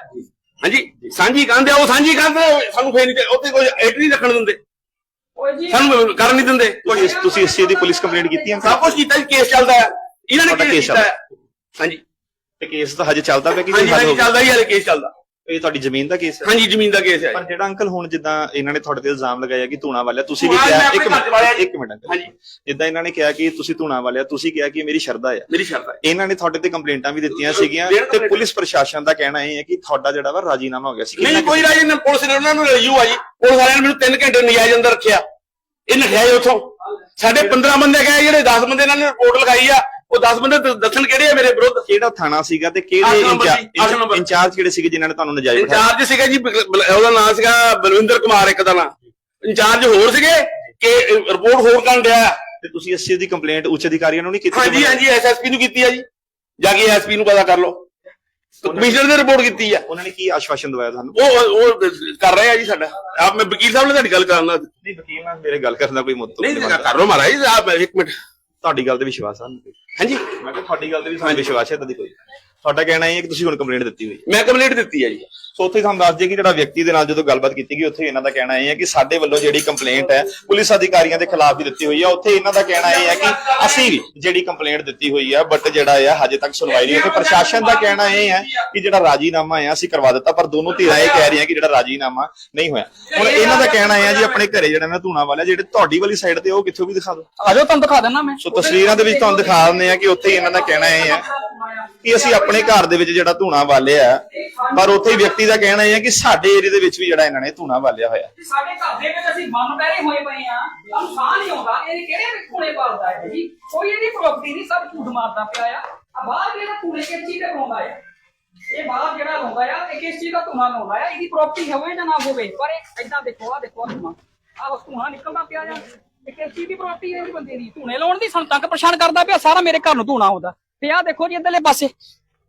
ਹਾਂਜੀ ਸਾਂਝੀ ਕੰਧ ਆ ਉਹ ਸਾਂਝੀ ਕੰਧ ਸਾਨੂੰ ਫੇਰ ਨਹੀਂ ਉੱਥੇ ਕੋਈ ਨਹੀਂ ਰੱਖਣ ਦਿੰਦੇ। ਸਾਨੂੰ ਕਰਨ ਨਹੀਂ ਦਿੰਦੇ। ਤੁਸੀਂ ਇਸ ਚੀਜ਼ ਦੀ ਪੁਲਿਸ ਕੰਪਲੇਂਟ ਕੀਤੀ ਹੈ? ਸਭ ਕੁਝ ਕੀਤਾ ਜੀ ਕੇਸ ਚੱਲਦਾ ਹੈ। ਇਹਨਾਂ ਨੇ ਤੁਹਾਡਾ ਕੇਸ ਕੀਤਾ ਹੈ। ਹਾਂਜੀ। ਤੇ ਕੇਸ ਤਾਂ ਹਜੇ ਚੱਲਦਾ ਪਿਆ ਕਿ ਹਾਂਜੀ ਹੱਲ ਹੋ ਹਾਂਜੀ? ਚੱਲਦਾ ਹੀ ਹਲੇ ਕੇਸ ਚੱਲਦਾ। ਇਹ ਤੁਹਾਡੀ ਜ਼ਮੀਨ ਦਾ ਕੇਸ ਹੈ? ਹਾਂਜੀ ਜ਼ਮੀਨ ਦਾ ਕੇਸ ਹੈ ਪਰ ਜਿਹੜਾ ਅੰਕਲ ਹੁਣ ਜਿੱਦਾਂ ਇਹਨਾਂ ਨੇ ਤੁਹਾਡੇ ਤੇ ਇਲਜ਼ਾਮ ਲਗਾਇਆ ਕਿ ਧੂਣਾ ਵਾਲਿਆ ਤੁਸੀਂ ਵੀ ਕਿਹਾ ਇੱਕ ਮਿੰਟ। ਇੱਕ ਮਿੰਟ ਹਾਂਜੀ। ਜਿੱਦਾਂ ਇਹਨਾਂ ਨੇ ਕਿਹਾ ਕਿ ਤੁਸੀਂ ਧੂਣਾ ਵਾਲਿਆ ਤੁਸੀਂ ਕਿਹਾ ਕਿ ਇਹ ਮੇਰੀ ਸ਼ਰਧਾ ਹੈ ਮੇਰੀ ਸ਼ਰਤ ਹੈ ਇਹਨਾਂ ਨੇ ਤੁਹਾਡੇ ਤੇ ਕੰਪਲੇਂਟਾਂ ਵੀ ਦਿੱਤੀਆਂ ਸੀਗੀਆਂ ਤੇ ਪੁਲਿਸ ਪ੍ਰਸ਼ਾਸਨ ਦਾ ਕਹਿਣਾ ਇਹ ਹੈ ਕਿ ਤੁਹਾਡਾ ਜਿਹੜਾ ਵਾ ਰਾਜੀਨਾਮਾ ਹੋ ਗਿਆ ਸੀ। ਨਹੀਂ ਕੋਈ ਰਾਜੀ ਨੇ ਪੁਲਿਸ ਨੇ ਉਹਨਾਂ ਨੂੰ ਰਿਵਿਊ ਆ ਜੀ। ਪੁਲਿਸ ਵਾਲਿਆਂ ਨੇ ਮੈਨੂੰ 3 ਘੰਟੇ ਨਜਾਇਜ਼ ਅੰਦਰ ਰੱਖਿਆ। ਇਹ ਨਠਿਆ ਜੀ ਉੱਥੋਂ। ਸਾਡੇ 15 ਬੰਦੇ ਗਏ ਜਿਹੜੇ 10 ਬੰਦੇ ਇਹਨਾਂ ਨੇ ਰਿਪੋਰਟ ਲਿਖਾਈ ਆ ਉਹ 10 ਬੰਦੇ ਦ- ਦੱਸਣ ਕਿਹੜੇ ਆ ਮੇਰੇ ਵਿਰੁੱਧ? ਕਿਹੜਾ ਥਾਣਾ ਸੀਗਾ ਤੇ ਅੱਠ ਕਿਹੜੇ ਅੱਠ ਨੰਬਰ। ਇੰਚਾਰਜ ਕਿਹੜੇ ਸੀਗੇ ਜਿਨ੍ਹਾਂ ਨੇ ਤੁਹਾਨੂੰ ਨਜਾਇਜ਼ ਬਿਠਾਇਆ? ਇੰਚਾਰਜ ਸੀਗਾ ਜੀ ਬਲ- ਬਲ- ਉਹਦਾ ਨਾਮ ਸੀਗਾ ਬਲਵਿੰਦਰ ਕੁਮਾਰ ਇੱਕ ਦਾ ਨਾਮ। ਇੰਚਾਰਜ ਹੋਰ ਸੀਗੇ ਕਿ ਰਿਪੋਰਟ ਹੋਰ ਕਰਨ ਡਿਆ। ਤੇ ਤੁਸੀਂ ਇਸ ਚੀਜ਼ ਦੀ ਕੰਪਲੇਂਟ ਉੱਚ ਅਧਿਕਾਰੀਆਂ ਨੂੰ ਨਹੀਂ ਕੀਤੀ? ਹਾਂਜੀ ਹਾਂਜੀ ਐਸਐਸਪੀ ਨੂੰ ਕੀਤੀ ਆ ਜੀ। ਜਾ ਕੇ ਐਸਪੀ ਨੂੰ ਪਤਾ ਕਰ ਲਓ। ਕਮਿਸ਼ਨਰ ਨੇ ਰਿਪੋਰਟ ਕੀਤੀ ਆ। ਉਹਨਾਂ ਨੇ ਕੀ ਆਸ਼ਵਾਸਨ ਦਵਾਇਆ ਤੁਹਾਨੂੰ? ਉਹ ਉਹ ਕਰ ਰਹੇ ਆ ਜੀ ਸਾਡਾ। ਆਪ ਮੈਂ ਵਕੀਲ ਸਾਹਿਬ ਨਾਲ ਤੁਹਾਡੀ ਗੱਲ ਕਰਾਂਗਾ ਨਹੀਂ ਵਕੀਲ ਨਾਲ ਮੇਰੇ ਗੱਲ ਕਰਨ ਦਾ ਕੋਈ ਮੁੱਦਾ ਨਹੀਂ ਕਰ ਲਓ ਮਹਾਰਾਜ ਆਪ ਇੱਕ ਮਿੰਟ। ਤੁਹਾਡੀ ਗੱਲ ਤੇ ਵਿਸ਼ਵਾਸ ਆ ਹਾਂਜੀ। ਮੈਂ ਕਿਹਾ ਤੁਹਾਡੀ ਗੱਲ ਤੇ ਵੀ ਸਾਨੂੰ ਵਿਸ਼ਵਾਸ ਹੈ ਤਾਂ ਦੀ ਕੋਈ? ਤੁਹਾਡਾ ਕਹਿਣਾ ਇਹ ਹੈ ਕਿ ਤੁਸੀਂ ਹੁਣ ਕੰਪਲੇਂਟ ਦਿੱਤੀ ਹੋਈ ਹੈ। ਮੈਂ ਕੰਪਲੀਟ ਦਿੱਤੀ ਆ ਜੀ। ਸੋ ਉੱਥੇ ਤੁਹਾਨੂੰ ਦੱਸ ਦਈਏ ਕਿ ਜਿਹੜਾ ਵਿਅਕਤੀ ਦੇ ਨਾਲ ਜਦੋਂ ਗੱਲਬਾਤ ਕੀਤੀ ਗਈ ਉੱਥੇ ਇਹਨਾਂ ਦਾ ਕਹਿਣਾ ਇਹ ਹੈ ਕਿ ਸਾਡੇ ਵੱਲੋਂ ਜਿਹੜੀ ਕੰਪਲੇਂਟ ਹੈ ਪੁਲਿਸ ਅਧਿਕਾਰੀਆਂ ਦੇ ਖਿਲਾਫ ਹੀ ਦਿੱਤੀ ਹੋਈ ਹੈ। ਉੱਥੇ ਇਹਨਾਂ ਦਾ ਕਹਿਣਾ ਇਹ ਹੈ ਕਿ ਅਸੀਂ ਵੀ ਜਿਹੜੀ ਕੰਪਲੇਂਟ ਦਿੱਤੀ ਹੋਈ ਹੈ ਬਟ ਜਿਹੜਾ ਹੈ ਹਜੇ ਤੱਕ ਸੁਣਵਾਈ ਨਹੀਂ ਹੋਈ। ਤੇ ਪ੍ਰਸ਼ਾਸਨ ਦਾ ਕਹਿਣਾ ਇਹ ਹੈ ਕਿ ਜਿਹੜਾ ਰਾਜੀਨਾਮਾ ਹੈ ਅਸੀਂ ਕਰਵਾ ਦਿੱਤਾ ਪਰ ਦੋਨੋਂ ਧਿਰਾਂ ਇਹ ਕਹਿ ਰਹੀਆਂ ਕਿ ਜਿਹੜਾ ਰਾਜੀਨਾਮਾ ਨਹੀਂ ਹੋਇਆ। ਹੁਣ ਇਹਨਾਂ ਦਾ ਕਹਿਣਾ ਇਹ ਹੈ ਜੀ ਆਪਣੇ ਘਰੇ ਜਿਹੜਾ ਨਾ ਧੂਣਾ ਵਾਲਾ ਜਿਹੜੇ ਤੁਹਾਡੀ ਵਾਲੀ ਸਾਈਡ ਤੇ ਉਹ ਕਿੱਥੋਂ ਵੀ ਦਿਖਾ ਦਿਓ। ਆਜੋ ਤੁਹਾਨੂੰ ਦਿਖਾ ਦਿੰਦਾ ਮੈਂ। ਸੋ ਤਸਵੀਰਾਂ ਦੇ ਵਿੱਚ ਤੁਹਾਨੂੰ ਦਿਖਾ ਦਿੰਦੇ ਆ ਕਿ ਉੱਥੇ ਹੀ ਇਹਨਾਂ ਦਾ ਕਹਿਣਾ ਇਹ ਹੈ ਕਿ ਅਸੀਂ ਆਪਣੇ ਆਪਣੇ ਘਰ ਦੇ ਵਿੱਚ ਜਿਹੜਾ ਧੂਣਾ ਬਾਲਿਆ ਪਰ ਉੱਥੇ ਵਿਅਕਤੀ ਦਾ ਕਹਿਣਾ ਇਹ ਹੈ ਕਿ ਸਾਡੇ ਏਰੀਆ ਦੇ ਵਿੱਚ ਵੀ ਜਿਹੜਾ ਇਹਨਾਂ ਨੇ ਧੂਣਾ ਬਾਲਿਆ ਹੋਇਆ। ਸਾਡੇ ਘਰ ਦੇ ਵਿੱਚ ਅਸੀਂ ਬੰਨ ਪੈਰੇ ਹੋਏ ਪਏ ਆ ਸਾਨੂੰ ਨਹੀਂ ਆਉਂਦਾ, ਇਹ ਕਿਹੜੇ ਕੂੜੇ ਪਾਲਦਾ ਹੈ ਜੀ? ਕੋਈ ਇਹਦੀ ਪ੍ਰਾਪਰਟੀ ਨਹੀਂ, ਸਭ ਝੂਠ ਮਾਰਦਾ ਪਿਆ ਆ। ਆ ਬਾਹਰ ਜਿਹੜਾ ਕੂੜੇ ਕਿਸ ਚੀਜ਼ ਦਾ ਲਾਉਂਦਾ ਆ? ਇਹ ਬਾਹਰ ਜਿਹੜਾ ਲਾਉਂਦਾ ਆ, ਇਹ ਕਿਸ ਚੀਜ਼ ਦਾ ਧੂਣਾ ਲਾਉਂਦਾ ਆ? ਇਹਦੀ ਪ੍ਰਾਪਰਟੀ ਹੋਵੇ ਜਾਂ ਨਾ ਹੋਵੇ? ਪਰ ਇਹ ਏਦਾਂ ਦੇਖੋ ਆ ਦੇਖੋ ਆ ਧੂਣਾ। ਆ ਧੂਣਾ ਨਿਕਲਦਾ ਪਿਆ ਆ। ਇਹ ਕਿਸ ਚੀਜ਼ ਦੀ ਪ੍ਰਾਪਰਟੀ ਹੈ ਇਸ ਬੰਦੇ ਦੀ? ਧੂਣੇ ਲਾਉਣ ਦੀ ਸਾਨੂੰ ਤੰਗ ਪਰੇਸ਼ਾਨ ਕਰਦਾ ਪਿਆ, ਸਾਰਾ ਮੇਰੇ ਘਰ ਨੂੰ ਧੂਣਾ ਆਉਂਦਾ। ਤੇ ਆ ਦੇਖੋ ਜੀ ਇੱਧਰਲੇ ਪਾਸੇ।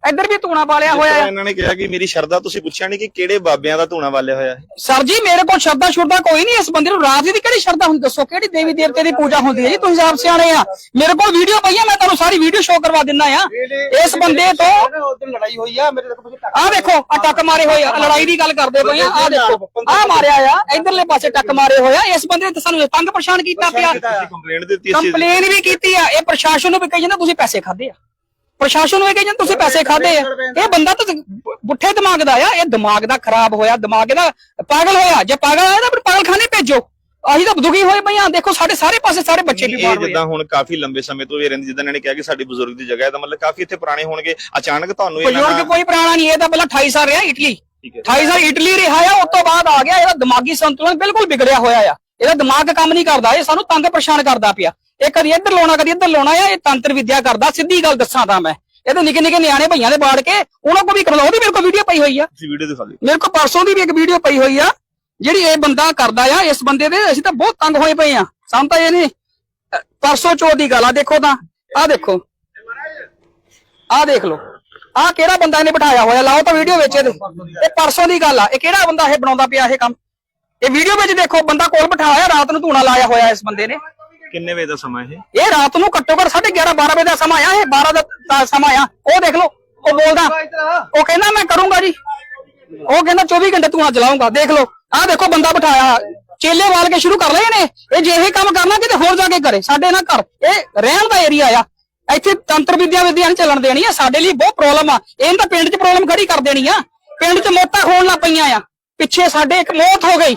ਇੱਧਰ ਵੀ ਧੂਣਾ ਬਾਲਿਆ ਹੋਇਆ ਆ। ਇਹਨਾਂ ਨੇ ਕਿਹਾ ਕਿ ਮੇਰੀ ਸ਼ਰਧਾ ਤੁਸੀਂ ਪੁੱਛਿਆ ਨਹੀਂ ਕਿ ਕਿਹੜੇ ਬਾਬਿਆਂ ਦਾ ਧੂਣਾ ਵਾਲਿਆ ਹੋਇਆ ਹੈ? ਸਰ ਜੀ ਮੇਰੇ ਕੋਲ ਸ਼ਰਧਾ ਸ਼ੁਰਧਾ ਕੋਈ ਨਹੀਂ ਇਸ ਬੰਦੇ ਨੂੰ। ਰਾਤ ਦੀ ਕਿਹੜੀ ਸ਼ਰਧਾ ਹੁੰਦੀ? ਦੱਸੋ ਕਿਹੜੀ ਦੇਵੀ ਦੇਵਤੇ ਦੀ ਪੂਜਾ ਹੁੰਦੀ ਹੈ ਜੀ? ਤੁਸੀਂ ਆਪ ਸਿਆਣੇ ਆ। ਮੇਰੇ ਕੋਲ ਵੀਡੀਓ ਪਈ ਆ ਮੈਂ ਤੁਹਾਨੂੰ ਸਾਰੀ ਵੀਡੀਓ ਸ਼ੋਅ ਕਰਵਾ ਦਿੰਦਾ ਆ। ਇਸ ਬੰਦੇ ਤੋਂ ਲੜਾਈ ਹੋਈ ਆ ਮੇਰੇ ਦੇਖੋ ਪਿੱਛੇ ਆਹ ਦੇਖੋ ਆ ਟੱਕ ਮਾਰੇ ਹੋਏ ਆ। ਲੜਾਈ ਦੀ ਗੱਲ ਕਰਦੇ ਪਏ ਆ। ਆਹ ਦੇਖੋ ਆਹ ਮਾਰਿਆ ਆ। ਇਧਰਲੇ ਪਾਸੇ ਟੱਕ ਮਾਰੇ ਹੋਏ ਆ। ਇਸ ਬੰਦੇ ਨੇ ਤਾਂ ਸਾਨੂੰ ਤੰਗ ਪਰੇਸ਼ਾਨ ਕੀਤਾ ਪਿਆ। ਤੁਸੀਂ ਕੰਪਲੇਂਟ ਦਿੱਤੀ ਦੀ। ਕੰਪਲੇਨ ਵੀ ਕੀਤੀ ਆ। ਇਹ ਪ੍ਰਸ਼ਾਸਨ ਨੂੰ ਵੀ ਕਹੀ ਜਾਂਦਾ ਤੁਸੀਂ ਪੈਸੇ ਖਾਦੇ ਆ। ਪ੍ਰਸ਼ਾਸਨ ਨੂੰ ਇਹ ਕਹੀ ਜਾਂਦਾ ਤੁਸੀਂ ਪੈਸੇ ਖਾਦੇ ਆ। ਇਹ ਬੰਦਾ ਤਾਂ ਬੁੱਠੇ ਦਿਮਾਗ ਦਾ ਆ ਇਹ ਦਿਮਾਗ ਦਾ ਖਰਾਬ ਹੋਇਆ ਦਿਮਾਗ ਦਾ ਪਾਗਲ ਹੋਇਆ। ਜੇ ਪਾਗਲ ਹੋਇਆ ਤਾਂ ਫਿਰ ਪਾਗਲਖਾਨੇ ਭੇਜੋ। ਅਸੀਂ ਤਾਂ ਦੁਖੀ ਹੋਏ ਪਏ ਆ। ਦੇਖੋ ਸਾਡੇ ਸਾਰੇ ਪਾਸੇ ਸਾਰੇ ਬੱਚੇ ਇਹ ਬਿਮਾਰ ਹੋਏ ਆ। ਜਿੱਦਾਂ ਹੁਣ ਕਾਫੀ ਲੰਬੇ ਸਮੇਂ ਤੋਂ ਇਹ ਰਹਿੰਦੀ ਜਿੱਦਾਂ ਇਹਨਾਂ ਨੇ ਕਿਹਾ ਕਿ ਸਾਡੀ ਬਜ਼ੁਰਗ ਦੀ ਜਗ੍ਹਾ ਹੈ ਤਾਂ ਮਤਲਬ ਕਾਫੀ ਇੱਥੇ ਪੁਰਾਣੇ ਹੋਣਗੇ। ਅਚਾਨਕ ਤੁਹਾਨੂੰ ਇਹਨਾਂ ਬਜ਼ੁਰਗ ਕੋਈ ਪੁਰਾਣਾ ਨਹੀਂ ਇਹ ਤਾਂ ਪਹਿਲਾਂ 28 ਸਾਲ ਰਿਹਾ ਇਟਲੀ। ਠੀਕ ਹੈ। 28 ਸਾਲ ਇਟਲੀ ਰਿਹਾ ਆ ਉਸ ਤੋਂ ਬਾਅਦ ਆ ਗਿਆ ਇਹਦਾ ਦਿਮਾਗੀ ਸੰਤੁਲਨ ਬਿਲਕੁਲ ਵਿਗੜਿਆ ਹੋਇਆ ਆ। ਇਹਦਾ ਦਿਮਾਗ ਕੰਮ ਨਹੀਂ ਕਰਦਾ ਇਹ ਸਾਨੂੰ ਤੰਗ ਪਰੇਸ਼ਾਨ ਕਰਦਾ ਪਿਆ। ਇਹ ਕਦੀ ਇੱਧਰ ਲਾਉਣਾ ਕਦੀ ਇੱਧਰ ਲਾਉਣਾ ਆ ਇਹ ਤੰਤਰ ਵਿਦਿਆ ਕਰਦਾ ਸਿੱਧੀ ਗੱਲ ਦੱਸਾਂ ਤਾਂ ਮੈਂ। ਇਹਦੇ ਨਿੱਕੇ ਨਿੱਕੇ ਨਿਆਣੇ ਭਈਆਂ ਦੇ ਬਾੜ ਕੇ ਉਹਨਾਂ ਕੋ ਵੀ ਕਰਦਾ ਉਹਦੀ ਮੇਰੇ ਕੋਲ ਵੀਡੀਓ ਪਈ ਹੋਈ ਆ। ਤੁਸੀਂ ਵੀਡੀਓ ਦਿਖਾ ਦਿਓ। ਮੇਰੇ ਕੋਲ ਪਰਸੋਂ ਦੀ ਵੀ ਇੱਕ ਵੀਡੀਓ ਪਈ ਹੋਈ ਆ ਜਿਹੜੀ ਇਹ ਬੰਦਾ ਕਰਦਾ ਆ ਇਸ ਬੰਦੇ ਦੇ ਅਸੀਂ ਤਾਂ ਬਹੁਤ ਤੰਗ ਹੋਏ ਪਏ ਆ। ਸਾਨੂੰ ਤਾਂ ਇਹ ਨਹੀਂ ਪਰਸੋਂ ਚੋਂ ਦੀ ਗੱਲ ਆ ਦੇਖੋ ਤਾਂ। ਆਹ ਦੇਖੋ। ਆਹ ਦੇਖ ਲਓ। ਆਹ ਕਿਹੜਾ ਬੰਦਾ ਇਹਨੇ ਬਿਠਾਇਆ ਹੋਇਆ? ਲਾਓ ਤਾਂ ਵੀਡੀਓ ਵਿੱਚ ਇਹਦੇ। ਇਹ ਪਰਸੋਂ ਦੀ ਗੱਲ ਆ। ਇਹ ਕਿਹੜਾ ਬੰਦਾ ਇਹ ਬਣਾਉਂਦਾ ਪਿਆ ਇਹ ਕੰਮ? ਇਹ ਵੀਡੀਓ ਵਿੱਚ ਦੇਖੋ ਬੰਦਾ ਕੋਲ ਬਿਠਾਇਆ ਰਾਤ ਨੂੰ ਧੂਣਾ ਲਾਇਆ ਹੋਇਆ ਇਸ ਬੰਦੇ ਨੇ। ਕਿੰਨੇ ਵਜੇ ਦਾ ਸਮਾਂ ਇਹ? ਇਹ ਰਾਤ ਨੂੰ ਘੱਟੋ ਘੱਟ 11:30 12 ਵਜੇ ਦਾ ਸਮਾਂ ਆ, ਇਹ 12 ਦਾ ਸਮਾਂ ਆ। ਉਹ ਦੇਖ ਲਓ, ਉਹ ਬੋਲਦਾ, ਉਹ ਕਹਿੰਦਾ, ਮੈਂ ਕਰੂੰਗਾ ਜੀ। ਉਹ ਕਹਿੰਦਾ 24 ਘੰਟੇ ਤੂੰ ਅੱਜ ਲਾਉਂਗਾ ਦੇਖ ਲਓ। ਆਹ ਦੇਖੋ ਬੰਦਾ ਬਿਠਾਇਆ, ਚੇਲੇ ਵਾਲ ਕੇ ਸ਼ੁਰੂ ਕਰ ਲਏ ਨੇ। ਇਹ ਜੇ ਇਹ ਕੰਮ ਕਰਨਾ ਕਿਤੇ ਹੋਰ ਜਾ ਕੇ ਕਰੇ, ਸਾਡੇ ਨਾਲ ਘਰ, ਇਹ ਰਹਿਣ ਦਾ ਏਰੀਆ ਆ। ਇੱਥੇ ਤੰਤਰ ਵਿਦਿਆ ਵਿਦਿਆ ਨਹੀਂ ਚੱਲਣ ਦੇਣੀ ਆ, ਸਾਡੇ ਲਈ ਬਹੁਤ ਪ੍ਰੋਬਲਮ ਆ। ਇਹਨਾਂ ਤਾਂ ਪਿੰਡ 'ਚ ਪ੍ਰੋਬਲਮ ਖੜੀ ਕਰ ਦੇਣੀ ਆ। ਪਿੰਡ 'ਚ ਮੌਤਾਂ ਖੋਲਣਾ ਪਈਆਂ ਆ। ਪਿੱਛੇ ਸਾਡੇ ਇੱਕ ਮੌਤ ਹੋ ਗਈ।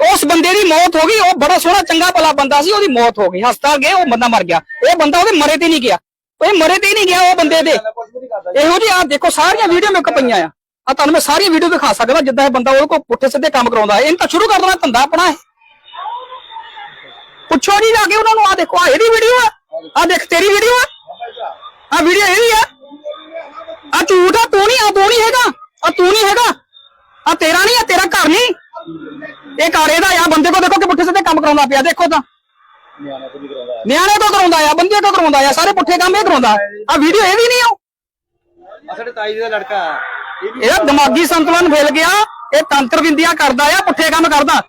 ਉਸ ਬੰਦੇ ਦੀ ਮੌਤ ਹੋ ਗਈ, ਉਹ ਬੜਾ ਸੋਹਣਾ ਚੰਗਾ ਭਲਾ ਬੰਦਾ ਸੀ, ਉਹਦੀ ਮੌਤ ਹੋ ਗਈ ਹਸਪਤਾਲ ਗਏ ਉਹ ਬੰਦਾ ਮਰ ਗਿਆ। ਇਹ ਬੰਦਾ ਉਹਦੇ ਮਰੇ ਤੇ ਨਹੀਂ ਗਿਆ। ਉਹ ਮਰੇ ਤੇ ਹੀ ਨਹੀਂ ਗਿਆ ਉਹ ਬੰਦੇ ਦੇ। ਇਹੋ ਜਿਹੀ ਆ ਦੇਖੋ, ਸਾਰੀਆਂ ਵੀਡੀਓ ਮੇਰੇ ਕੋਲ ਪਈਆਂ ਆ। ਆ ਤੁਹਾਨੂੰ ਮੈਂ ਸਾਰੀਆਂ ਵੀਡੀਓ ਦਿਖਾ ਸਕਦਾ, ਜਿੱਦਾਂ ਇਹ ਬੰਦਾ ਉਹਦੇ ਕੋਲ ਪੁੱਠੇ ਸਿੱਧੇ ਕੰਮ ਕਰਾਉਂਦਾ ਇਹਨੂੰ ਤਾਂ ਸ਼ੁਰੂ ਕਰ ਦੇਣਾ, ਧੰਦਾ ਆਪਣਾ ਇਹ ਪੁੱਛੋ ਨਹੀਂ ਜਾ ਕੇ ਉਹਨਾਂ ਨੂੰ ਆ ਦੇਖੋ ਆ ਇਹਦੀ ਵੀਡੀਓ ਆ। ਆ ਦੇਖ, ਤੇਰੀ ਵੀਡੀਓ ਆ। ਆ ਵੀਡੀਓ ਇਹਦੀ ਆ। ਆ ਝੂਠ ਆ, ਤੂੰ ਨਹੀਂ ਆ ਤੂੰ ਨਹੀਂ ਹੈਗਾ। ਆ ਤੂੰ ਨਹੀਂ ਹੈਗਾ। ਆ ਤੇਰਾ ਨਹੀਂ ਆ ਤੇਰਾ ਘਰ ਨਹੀਂ। ਇਹ ਘਰ ਇਹਦਾ ਆ ਬੰਦੇ ਕੋ ਦੇਖੋ ਕਿ ਪੁੱਠੇ ਸਿੱਧੇ ਕੰਮ ਕਰਾਉਂਦਾ ਪਿਆ ਦੇਖੋ ਤਾਂ। ਨਿਆਣੇ ਤੋਂ ਕਰਾਉਂਦਾ ਆ ਬੰਦੇ ਤੋਂ ਕਰਾਉਂਦਾ ਆ ਸਾਰੇ ਪੁੱਠੇ ਕੰਮ ਇਹ ਕਰਾਉਂਦਾ। ਆ ਵੀਡੀਓ ਇਹਦੀ ਨਹੀਂ ਆ। ਸਾਡੇ ਤਾਈ ਜੀ ਦਾ ਲੜਕਾ ਇਹ ਵੀ ਇਹਦਾ ਦਿਮਾਗੀ ਸੰਤੁਲਨ ਫੇਲ ਗਿਆ ਇਹ ਤੰਤਰ ਵਿੰਦਿਆ ਕਰਦਾ ਆ ਪੁੱਠੇ ਕੰਮ ਕਰਦਾ।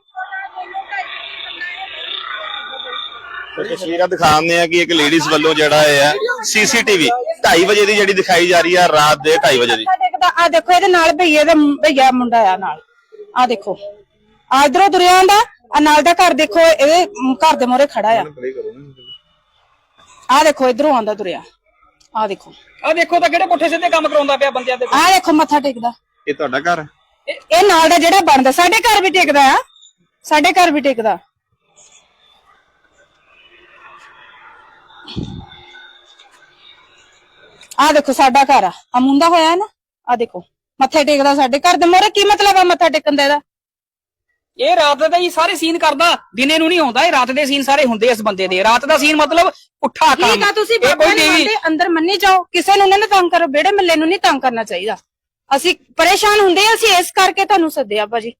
ਤਸਵੀਰਾਂ ਦਿਖਾਉਂਦੇ ਆ ਕਿ ਇੱਕ ਲੇਡੀਜ਼ ਵੱਲੋਂ ਜਿਹੜਾ ਹੈ ਸੀਸੀਟੀਵੀ 2:30 ਵਜੇ ਦੀ ਜਿਹੜੀ ਦਿਖਾਈ ਜਾ ਰਹੀ ਹੈ ਰਾਤ ਦੇ 2:30 ਵਜੇ ਦੀ। ਆ ਦੇਖੋ ਇਹਦੇ ਨਾਲ ਭਈਏ ਦਾ ਭਈਆ ਮੁੰਡਾ ਆ ਨਾਲ। ਆ ਦੇਖੋ। ਆ ਇਧਰੋਂ ਤੁਰਿਆ ਆਂਦਾ ਆ ਨਾਲ ਦਾ ਘਰ ਦੇਖੋ ਇਹਦੇ ਮ, ਘਰ ਦੇ ਮੋਰੇ ਖੜਾ ਆ। ਆ ਦੇਖੋ ਇਧਰੋਂ ਆਂਦਾ ਤੁਰਿਆ। ਆ ਦੇਖੋ। ਆ ਦੇਖੋ ਤਾਂ ਕਿਹੜੇ ਪੁੱਠੇ ਸਿੱਧੇ ਕੰਮ ਕਰਾਉਂਦਾ ਪਿਆ ਬੰਦਿਆਂ ਦੇ ਆ ਦੇਖੋ ਮੱਥਾ ਟੇਕਦਾ। ਇਹ ਤੁਹਾਡਾ ਘਰ? ਹੈ ਇਹ ਇਹ ਨਾਲ ਦਾ ਜਿਹੜਾ ਬਣਦਾ ਸਾਡੇ ਘਰ ਵੀ ਟੇਕਦਾ ਆ। ਸਾਡੇ ਘਰ ਵੀ ਟੇਕਦਾ। ਆ ਦੇਖੋ ਸਾਡਾ ਘਰ ਆ। ਆ ਮੁੰਡਾ ਹੋਇਆ ਨਾ ਆ ਦੇਖੋ। ਮੱਥੇ ਟੇਕਦਾ ਸਾਡੇ ਘਰ ਦੇ ਮੋਰੇ ਕੀ ਮਤਲਬ ਆ ਮੱਥਾ ਟੇਕਣ ਦਾ ਇਹਦਾ? ਇਹ ਰਾਤ ਦਾ ਹੀ ਸਾਰੇ ਸੀਨ ਕਰਦਾ ਦਿਨੇ ਨੂੰ ਨਹੀਂ ਆਉਂਦਾ ਇਹ ਰਾਤ ਦੇ ਸੀਨ ਸਾਰੇ ਹੁੰਦੇ ਇਸ ਬੰਦੇ ਦੇ। ਰਾਤ ਦਾ ਸੀਨ ਮਤਲਬ ਪੁੱਠਾ ਕੰਮ। ਠੀਕ ਆ ਤੁਸੀਂ ਇਹ ਬਾਬਾ ਕੋਈ ਦੇ ਦੇਵੀ- ਮੰਨਦੇ ਅੰਦਰ ਮੰਨੀ ਜਾਓ। ਕਿਸੇ ਨੂੰ ਨਾ ਤੰਗ ਕਰੋ ਬੇੜੇ ਮੱਲੇ ਨੂੰ ਨਹੀਂ ਤੰਗ ਕਰਨਾ ਚਾਹੀਦਾ। ਅਸੀਂ ਪਰੇਸ਼ਾਨ ਹੁੰਦੇ ਆ ਅਸੀਂ ਇਸ ਕਰਕੇ ਤੁਹਾਨੂੰ ਸੱਦਿਆ ਭਾਜੀ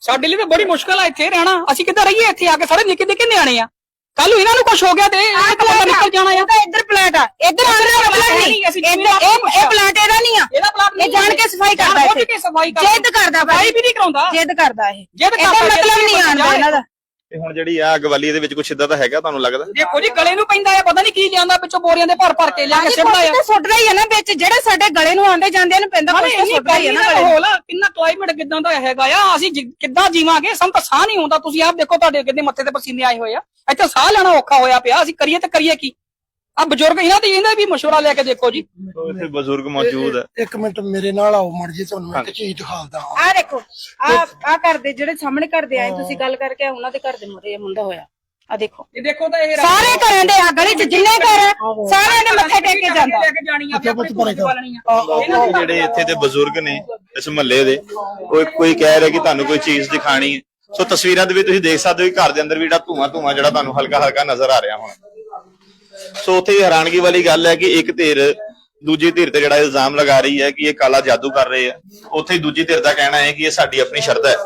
ਸਾਡੇ ਲਈ ਤਾਂ ਬੜੀ ਮੁਸ਼ਕਲ ਆ ਇੱਥੇ ਰਹਿਣਾ। ਅਸੀਂ ਕਿੱਦਾਂ ਰਹੀਏ ਇੱਥੇ ਆ ਕੇ? ਸਾਰੇ ਨਿੱਕੇ ਨਿੱਕੇ ਨਿਆਣੇ ਆ। ਕੱਲ ਨੂੰ ਇਹਨਾਂ ਨੂੰ ਕੁਝ ਹੋ ਗਿਆ ਤੇ ਇਹ ਤਾਂ ਬੰਦਾ ਨਿਕਲ ਜਾਣਾ ਆ। ਇੱਧਰ ਪਲਾਟ ਆ। ਇੱਧਰ ਆਂਦਾ ਨਹੀਂ ਅਸੀਂ ਇੱਧਰ ਇਹ ਇਹ ਪਲਾਟ ਇਹਦਾ ਨਹੀਂ ਆ। ਇਹਦਾ ਪਲਾਟ ਇਹ ਜਾਣ ਕੇ ਸਫ਼ਾਈ ਕਰਦਾ ਇੱਥੇ ਇੱਥੇ ਕੇ ਸਫ਼ਾਈ ਕਰਦਾ। ਜਿੱਦ ਕਰਦਾ ਸਫ਼ਾਈ ਭਾਜੀ ਵੀ ਨਹੀਂ ਕਰਾਉਂਦਾ। ਜਿੱਦ ਕਰਦਾ ਇਹ। ਜਿੱਦ ਇਹਦਾ ਕਰਦਾ ਮਤਲਬ ਨਹੀਂ ਆਣਦਾ ਇਹਨਾਂ ਦਾ ਤੇ ਹੁਣ ਜਿਹੜੀ ਆ ਗਵਾਲੀ ਦੇ ਵਿੱਚ ਕੁਛ ਇਦਾਂ ਦਾ ਹੈਗਾ ਤੁਹਾਨੂੰ ਲੱਗਦਾ? ਦੇਖੋ ਜੀ ਗਲੇ ਨੂੰ ਪੈਂਦਾ ਆ ਪਤਾ ਨਹੀਂ ਕੀ ਜਾਂਦਾ ਵਿੱਚੋਂ ਬੋਰੀਆਂ ਦੇ ਭਰ ਭਰ ਕੇ ਲਿਆ ਕੇ ਭਾਜੀ ਸਿੱਟਦਾ ਕੁਛ ਆ। ਤਾਂ ਸੁੱਟਦਾ ਹੀ ਆ ਨਾ ਵਿੱਚ। ਜਿਹੜੇ ਸਾਡੇ ਗਲੇ ਨੂੰ ਆਉਂਦੇ ਜਾਂਦੇ ਨੂੰ ਪੈਂਦਾ ਕੁਛ ਤਾਂ ਸੁੱਟਦਾ ਹੀ ਆ ਨਾ ਗਲੇ ਨੂੰ। ਮਾਹੌਲ ਆ, ਕਿੰਨਾ ਕਲਾਈਮੇਟ ਕਿਦਾਂ ਦਾ ਹੈਗਾ ਆ ਅਸੀਂ ਜੀ- ਕਿੱਦਾਂ ਜੀਵਾਂਗੇ? ਸਾਨੂੰ ਤਾਂ ਸਾਹ ਨਹੀਂ ਆਉਂਦਾ। ਤੁਸੀਂ ਆਪ ਦੇਖੋ ਤੁਹਾਡੇ ਕਿੰਨੇ ਮੱਥੇ ਤੇ ਪਸੀਨੇ ਆਏ ਹੋਏ ਆ। ਇੱਥੇ ਸਾਹ ਲੈਣਾ ਔਖਾ ਹੋਇਆ ਪਿਆ। ਅਸੀਂ ਕਰੀਏ ਤੇ ਕਰੀਏ ਕੀ? ਆ ਬਜ਼ੁਰਗ ਇਹਨਾਂ ਦੀ ਇਹਨਾਂ ਵੀ ਮਸ਼ਵਰਾ ਲੈ ਕੇ ਦੇਖੋ ਜੀ। ਇੱਥੇ ਬਜ਼ੁਰਗ ਮੌਜੂਦ ਹੈ। ਇੱਕ ਮਿੰਟ ਮੇਰੇ ਨਾਲ ਆਓ ਮੜ ਜੀ ਤੁਹਾਨੂੰ ਮੈਂ ਇੱਕ ਚੀਜ਼ ਦਿਖਾਉਂਦਾ ਹਾਂ। ਆ ਦੇਖੋ ਆ ਆ ਘਰ ਦੇ ਜਿਹੜੇ ਸਾਹਮਣੇ ਘਰ ਦੇ ਆਏ ਤੁਸੀਂ ਗੱਲ ਕਰਕੇ ਆਏ, ਉਹਨਾਂ ਦੇ ਘਰ ਦੇ ਮੁੰਡੇ ਮੁੰਡਾ ਹੋਇਆ। ਆ ਦੇਖੋ। ਇਹ ਦੇਖੋ ਤਾਂ ਇਹ ਸਾਰੇ ਘਰਾਂ ਦੇ ਆ ਗਲੀ ਚ ਜਿੰਨੇ ਘਰ ਆ, ਸਾਰਿਆਂ ਦੇ ਮੱਥੇ ਟੇਕ ਕੇ ਜਾਂਦਾ। ਲੈ ਕੇ ਜਾਣੀ ਆ ਅੱਛਾ, ਪੁੱਤ ਪਰੇ ਕਰ। ਬਾਲਣੀ ਆ। ਇਹ ਜਿਹੜੇ ਇੱਥੇ ਦੇ ਬਜ਼ੁਰਗ ਨੇ ਇਸ ਮਹੱਲੇ ਦੇ ਉਹ ਕੋਈ ਕਹਿ ਰਿਹਾ ਕਿ ਤੁਹਾਨੂੰ ਕੋਈ ਚੀਜ਼ ਦਿਖਾਣੀ ਹੈ। ਸੋ ਤਸਵੀਰਾਂ ਦੇ ਵਿੱਚ ਤੁਸੀਂ ਦੇਖ ਸਕਦੇ ਹੋ ਕਿ ਘਰ ਦੇ ਅੰਦਰ ਵੀ ਜਿਹੜਾ ਧੂਆਂ ਧੂਆਂ ਜਿਹੜਾ ਤੁਹਾਨੂੰ ਹਲਕਾ ਹਲਕਾ ਨਜ਼ਰ ਆ ਰਿਹਾ ਹੁਣ। ਸੋ ਉੱਥੇ ਹੈਰਾਨਗੀ ਵਾਲੀ ਗੱਲ ਹੈ ਕਿ ਇੱਕ ਧਿਰ ਦੂਜੀ ਧਿਰ ਤੇ ਜਿਹੜਾ ਇਲਜ਼ਾਮ ਲਗਾ ਰਹੀ ਹੈ ਕਿ ਇਹ ਕਾਲਾ ਜਾਦੂ ਕਰ ਰਹੇ ਆ। ਉੱਥੇ ਦੂਜੀ ਧਿਰ ਦਾ ਕਹਿਣਾ ਹੈ ਕਿ ਇਹ ਸਾਡੀ ਆਪਣੀ ਸ਼ਰਧਾ ਹੈ।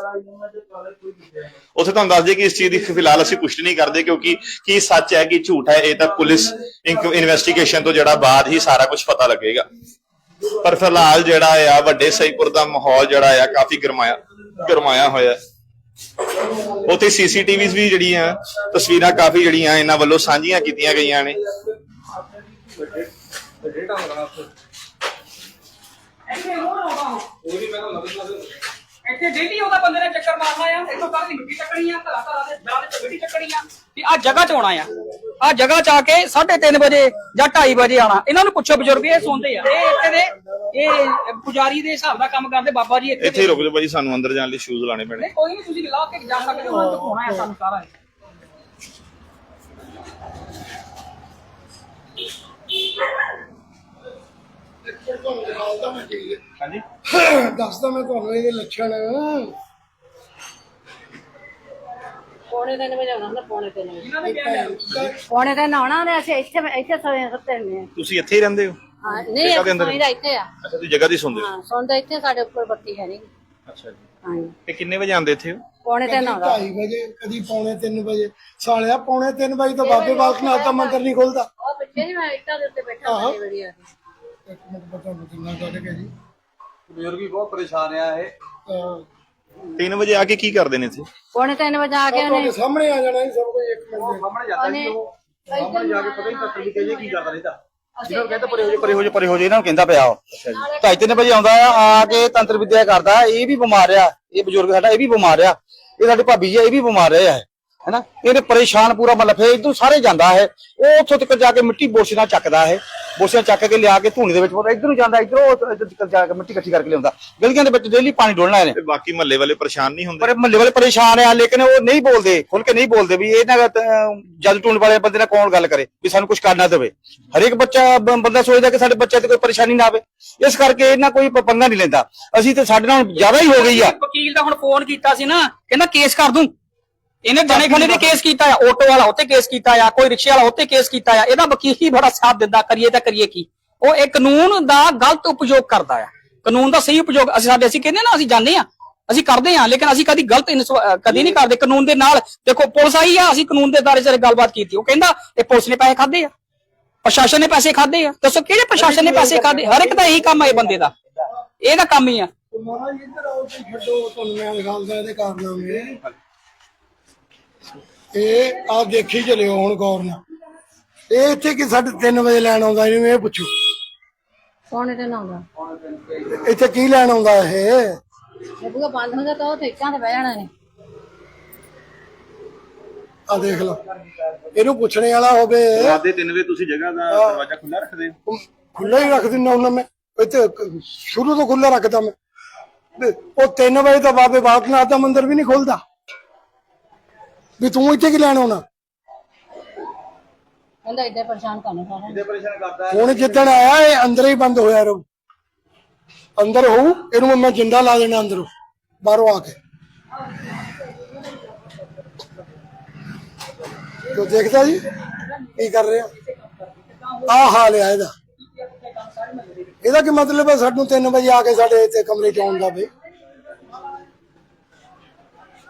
ਉੱਥੇ ਤੁਹਾਨੂੰ ਦੱਸ ਦਈਏ ਕਿ ਇਸ ਚੀਜ਼ ਦੀ ਫਿਲਹਾਲ ਅਸੀਂ ਪੁਸ਼ਟੀ ਨਹੀਂ ਕਰਦੇ ਕਿਉਂਕਿ ਕੀ ਸੱਚ ਹੈ, ਕਿ ਝੂਠ ਹੈ, ਇਹ ਤਾਂ ਪੁਲਿਸ ਇਨਵੈਸਟੀਗੇਸ਼ਨ ਤੋਂ ਜਿਹੜਾ ਬਾਅਦ ਹੀ ਸਾਰਾ ਕੁਝ ਪਤਾ ਲੱਗੇਗਾ। ਪਰ ਫਿਲਹਾਲ ਜਿਹੜਾ ਆ, ਵੱਡੇ ਸਈਪੁਰ ਦਾ ਮਾਹੌਲ ਜਿਹੜਾ ਆ, ਕਾਫੀ ਗਰਮਾਇਆ ਗਰਮਾਇਆ ਹੋਇਆ ਹੈ। ਉੱਥੇ ਸੀਸੀਟੀਵੀਜ਼ ਵੀ ਜਿਹੜੀਆਂ ਤਸਵੀਰਾਂ ਕਾਫੀ ਜਿਹੜੀਆਂ ਇਹਨਾਂ ਵੱਲੋਂ ਸਾਂਝੀਆਂ ਕੀਤੀਆਂ ਗਈਆਂ ਨੇ। ਇੱਥੇ ਹੋਰ ਆਉਂਦਾ ਉਹ ਇੱਥੇ ਡੇਲੀ ਉਹਦਾ ਬੰਦੇ ਨੇ ਚੱਕਰ ਮਾਰਨਾ ਆ ਇੱਥੋਂ ਕੱਲ ਦੀ ਮਿੱਟੀ ਚੱਕਣੀ ਆ ਘਰਾਂ ਘਰਾਂ ਦੇ ਵਿਆਹ ਦੇ ਮਿੱਟੀ ਚੱਕਣੀ ਆ ਵੀ ਆ ਜਗ੍ਹਾ 'ਚ ਆਉਣਾ ਆ। ਆ ਜਗ੍ਹਾ 'ਚ ਆ ਕੇ 3:30 ਵਜੇ ਜਾਂ 2:30 ਵਜੇ ਆਣਾ ਇਹਨਾਂ ਨੂੰ ਪੁੱਛੋ ਬਜ਼ੁਰਗ ਇਹ ਸੁਣਦੇ ਆ। ਇਹ ਇੱਥੇ ਦੇ ਇਹ ਪੁਜਾਰੀ ਦੇ ਹਿਸਾਬ ਦਾ ਕੰਮ ਕਰਦੇ ਬਾਬਾ ਜੀ ਇੱਥੇ ਇੱਥੇ ਹੀ ਰੁਕ ਜਾਓ ਭਾਜੀ ਸਾਨੂੰ ਅੰਦਰ ਜਾਣ ਲਈ ਸ਼ੂਜ਼ ਲਾਣੇ ਪੈਣੇ। ਨਹੀਂ ਕੋਈ ਨਹੀਂ ਤੁਸੀਂ ਲਾ ਕੇ ਜਾ ਸਕਦੇ ਹੋ। ਉਹਨਾਂ ਤੋਂ ਹੋਣਾ ਆ ਸਾਨੂੰ ਸਾਰਾ ਇਹ। ਹਾਂਜੀ। ਦੱਸਦਾ ਮੈਂ ਤੁਹਾਨੂੰ ਇਹਦੇ ਲੱਛਣ। ਪੌਣੇ ਤਿੰਨ ਵਜੇ ਆਉਣਾ ਹੁੰਦਾ ਪੌਣੇ ਤਿੰਨ ਵਜੇ। ਇਹਨਾਂ ਨੇ ਕਿਹਾ ਪੌਣੇ ਤਿੰਨ ਆਉਣਾ ਨੇ ਅਸੀਂ ਇੱਥੇ ਇੱਥੇ ਸੋਏ ਸੁੱਤੇ ਨੇ ਤੁਸੀਂ ਇੱਥੇ ਹੀ ਰਹਿੰਦੇ ਹੋ? ਹਾਂ ਨਹੀਂ ਜਗ੍ਹਾ ਦੇ ਅੰਦਰ? ਅਸੀਂ ਤਾਂ ਇੱਥੇ ਆ। ਅੱਛਾ ਤੁਸੀਂ ਜਗ੍ਹਾ ਦੀ ਸੁਣਦੇ ਹੋ? ਹਾਂ ਸੌਂਦਾ ਇੱਥੇ ਸਾਡੇ ਉੱਪਰ ਬੱਤੀ ਹੈ ਨਹੀਂ। ਅੱਛਾ ਜੀ। ਹਾਂ ਤੇ ਕਿੰਨੇ ਵਜੇ ਆਉਂਦੇ ਇੱਥੇ? ਹੋ ਪੌਣੇ ਤਿੰਨ ਆਉਂਦਾ। 2:30 ਵਜੇ ਕਦੀ ਪੌਣੇ 3 ਵਜੇ। ਸਾਲਿਆ ਪੌਣੇ 3 ਵਜੇ ਤੋਂ ਬਾਬੇ ਬਾਲਕਨਾਥ ਦਾ ਮੰਦਿਰ ਨਹੀਂ ਖੁੱਲਦਾ। ਉਹ ਪਿੱਛੇ ਹੀ ਮੈਂ ਇੱਟਾਂ ਦੇ ਉੱਤੇ ਬੈਠਾ। ਬੜੀ ਬੜੀ ਆ ਕੇ। ਇੱਕ ਮਿੰਟ ਪਤਾ ਨਹੀਂ ਕਿੰਨਾ ਕੱਢ ਕੇ ਜੀ। ਬਜ਼ੁਰਗ ਵੀ ਬਹੁਤ ਪਰੇਸ਼ਾਨ ਆ ਇਹ। ਅਹ 3 ਵਜੇ ਆ ਕੇ ਕੀ ਕਰਦੇ ਨੇ ਇੱਥੇ? ਪੌਣੇ ਤਿੰਨ ਵਜੇ ਆ ਕੇ ਤੁਹਾਡੇ ਉਹਨੇ ਸਾਹਮਣੇ ਆ ਜਾਣਾ ਜੀ ਸਭ ਕੁਝ ਇੱਕ ਮਿੰਟ ਦੇ ਸਾਹਮਣੇ ਜਾਂਦਾ ਉਹਨੇ ਸੀ ਉਹ। ਸਾਹਮਣੇ ਜਾ ਕੇ ਪਤਾ ਹੀ ਤੱਕ ਵੀ ਕਹੀਏ ਕੀ ਕਰਦਾ ਰਹਿੰਦਾ ਅਸੀਂ ਜਿਹਨੂੰ ਕਹਿੰਦਾ ਪਰੇ ਹੋ ਜੇ ਪਰੇ ਹੋ ਜੇ ਪਰੇ ਹੋ ਜੇ ਇਹਨਾਂ ਨੂੰ ਕਹਿੰਦਾ ਪਿਆ ਉਹ। ਢਾਈ ਤਿੰਨ ਵਜੇ ਆਉਂਦਾ ਆ ਆ ਕੇ ਤੰਤਰ ਵਿਦਿਆ ਕਰਦਾ ਇਹ ਵੀ ਬਿਮਾਰ ਆ। ਇਹ ਬਜ਼ੁਰਗ ਸਾਡਾ ਇਹ ਵੀ ਬਿਮਾਰ ਆ। ਇਹ ਸਾਡੀ ਭਾਬੀ ਜੀ ਆ, ਇਹ ਵੀ ਬਿਮਾਰ ਰਹੇ ਆ। ਹੈਨਾ? ਇਹਨੇ ਪਰੇਸ਼ਾਨ ਪੂਰਾ ਮਤਲਬ ਫੇਰ ਇਦੋਂ ਸਾਰੇ ਜਾਂਦਾ ਹੈ ਉਹ ਉੱਥੋਂ ਤੱਕ ਜਾ ਕੇ ਮਿੱਟੀ ਬੋਰਸੇ ਨਾਲ ਚੱਕਦਾ ਹੈ ਨਾਲ ਚੱਕ ਕੇ ਲਿਆ ਕੇ ਧੂਣੀ ਦੇ ਵਿੱਚ ਪਾਉਂਦਾ ਇੱਧਰ ਨੂੰ ਜਾਂਦਾ ਇੱਧਰੋਂ ਇੱਧਰ ਤੱਕ ਜਾ ਕੇ ਮਿੱਟੀ ਇਕੱਠੀ ਕਰਕੇ ਲਿਆਉਂਦਾ। ਗਲੀਆਂ ਦੇ ਵਿੱਚ ਡੇਲੀ ਪਾਣੀ ਡੋਲਣਾ ਇਹਨੇ। ਤੇ ਬਾਕੀ ਮਹੱਲੇ ਵਾਲੇ ਪਰੇਸ਼ਾਨ ਨਹੀਂ ਹੁੰਦੇ? ਪਰ ਮਹੱਲੇ ਵਾਲੇ ਪਰੇਸ਼ਾਨ ਆ ਲੇਕਿਨ ਉਹ ਨਹੀਂ ਬੋਲਦੇ ਖੁੱਲ ਕੇ ਨਹੀਂ ਬੋਲਦੇ ਵੀ ਇਹਨਾਂ ਦਾ ਤਾਂ, ਜਦ ਟੂਣ ਵਾਲੇ ਬੰਦੇ ਨਾਲ ਕੌਣ ਗੱਲ ਕਰੇ ਵੀ ਸਾਨੂੰ ਕੁਝ ਕਰਨਾ ਦੇਵੇ। ਹਰੇਕ ਬੱਚਾ ਬ- ਬੰਦਾ ਸੋਚਦਾ ਕਿ ਸਾਡੇ ਬੱਚੇ ਤੇ ਕੋਈ ਪਰੇਸ਼ਾਨੀ ਨਾ ਆਵੇ। ਇਸ ਕਰਕੇ ਇਹਨਾਂ ਕੋਈ ਪ- ਪੰਗਾ ਨਹੀਂ ਲੈਂਦਾ। ਅਸੀਂ ਤੇ ਸਾਡੇ ਨਾਲ ਜ਼ਿਆਦਾ ਹੀ ਹੋ ਗਈ ਆ। ਵਕੀਲ ਦਾ ਹੁਣ ਫੋਨ ਕੀਤਾ ਸੀ ਨਾ ਕਹਿੰਦਾ ਕੇਸ ਕਰ ਦੂੰ। ਇਹਨੇ ਜਣੇ ਖਣੇ ਦੇ ਕੇਸ ਕੀਤਾ ਆ ਆਟੋ ਵਾਲਾ ਉੱਤੇ ਕੇਸ ਕੀਤਾ ਆ, ਕੋਈ ਰਿਕਸ਼ੇ ਵਾਲਾ ਉੱਤੇ ਕੇਸ ਕੀਤਾ ਆ, ਇਹਦਾ ਵਕੀਲ ਹੀ ਬੜਾ ਸਾਥ ਦਿੰਦਾ, ਕਰੀਏ ਤਾਂ ਕਰੀਏ ਕੀ? ਉਹ ਇਹ ਕਾਨੂੰਨ ਦਾ ਗਲਤ ਉਪਯੋਗ ਕਰਦਾ ਆ। ਕਾਨੂੰਨ ਦਾ ਸਹੀ ਉਪਯੋਗ, ਅਸੀਂ ਸਾਡੇ ਅਸੀਂ ਕਹਿੰਦੇ ਨਾ, ਅਸੀਂ ਜਾਣਦੇ ਆ, ਅਸੀਂ ਕਰਦੇ ਆ, ਲੇਕਿਨ ਅਸੀਂ ਕਦੀ ਗਲਤ ਕਦੀ ਨਹੀਂ ਕਰਦੇ। ਕਾਨੂੰਨ ਦੇ ਨਾਲ, ਦੇਖੋ, ਪੁਲਿਸ ਆਈ ਆ, ਅਸੀਂ ਕਾਨੂੰਨ ਦੇ ਦਾਇਰੇ 'ਚ ਗੱਲਬਾਤ ਕੀਤੀ। ਉਹ ਕਹਿੰਦਾ, ਇਹ ਪੁਲਿਸ ਨੇ ਪੈਸੇ ਖਾਦੇ ਆ। ਪ੍ਰਸ਼ਾਸਨ ਨੇ ਪੈਸੇ ਖਾਦੇ ਆ। ਦੱਸੋ, ਕਿਹੜੇ ਪ੍ਰਸ਼ਾਸਨ ਨੇ ਪੈਸੇ ਖਾਦੇ ਹਰ ਇੱਕ ਦਾ ਇਹੀ ਕੰਮ ਹੈ ਇਹ ਬੰਦੇ ਦਾ। ਇਹਦਾ ਕੰਮ ਹੀ ਆ। ਮਹਾਰਾਜ ਇੱਧਰ ਆਓ ਤੇ ਛੱਡੋ, ਤੁਹਾਨੂੰ ਮੈਂ ਦਿਖਾਉਂਦਾ ਇਹਦੇ ਕਾਰਨਾਮੇ। ਇਹ ਆ ਦੇਖੀ ਚਲਿਓ ਹੁਣ ਗੌਰ ਨਾਲ। ਇਹ ਇੱਥੇ ਕਿ ਸਾਡੇ 3 ਵਜੇ ਲੈਣ ਆਉਂਦਾ ਇਹਨੂੰ ਇਹ ਪੁੱਛੋ। ਪੌਣੇ ਤਿੰਨ ਆਉਂਦਾ। ਇੱਥੇ ਕੀ ਲੈਣ ਆਉਂਦਾ ਇਹ? ਬੁਗਾ ਬੰਦ ਹੁੰਦਾ ਤਾਂ ਉਹ ਤੇ ਇੱਟਾਂ ਤੇ ਬਹਿ ਜਾਣਾ ਨੇ ਆ ਦੇਖ ਲਓ। ਇਹਨੂੰ ਪੁੱਛਣੇ ਵਾਲਾ ਹੋਵੇ। ਰਾਤ ਦੇ 3 ਵਜੇ ਤੁਸੀਂ ਜਗ੍ਹਾ ਦਾ ਦਰਵਾਜ਼ਾ ਖੁੱਲਾ ਰੱਖਦੇ ਹੋ ਖੁੱਲਾ ਹੀ ਰੱਖ ਦਿੰਦਾ ਹੁੰਦਾ ਮੈਂ। ਇੱਥੇ ਸ਼ੁਰੂ ਤੋਂ ਖੁੱਲਾ ਰੱਖਦਾ ਮੈਂ। ਤੇ ਉਹ 3 ਵਜੇ ਤੋਂ ਬਾਬੇ ਬਾਲਕਨਾਥ ਦਾ ਮੰਦਿਰ ਵੀ ਨਹੀਂ ਖੁੱਲਦਾ ਵੀ ਤੂੰ ਇੱਥੇ ਕੀ ਲੈਣ ਆਉਣਾ? ਕਹਿੰਦਾ ਇੱਦਾਂ ਪਰੇਸ਼ਾਨ ਕਰਨਾ ਸਾਰਾ ਹੁਣ ਜਿੱਦਣ ਆਇਆ ਇਹ ਅੰਦਰ ਹੀ ਬੰਦ ਹੋਇਆ ਰਹੂ ਅੰਦਰ ਹੋਊ ਇਹਨੂੰ ਮੈਂ ਜਿੰਦਾ ਲਾ ਦੇਣਾ ਅੰਦਰੋਂ ਬਾਹਰੋਂ ਆ ਕੇ। ਤੋ ਦੇਖਦਾ ਜੀ ਕੀ ਕਰ ਰਿਹਾ? ਆ ਹਾਲ ਆ ਇਹਦਾ। ਇਹਦਾ ਕੀ ਮਤਲਬ ਹੈ ਸਾਨੂੰ 3 ਵਜੇ ਆ ਕੇ ਸਾਡੇ ਇੱਥੇ ਕਮਰੇ ਚ ਆਉਣ ਦਾ ਬਈ?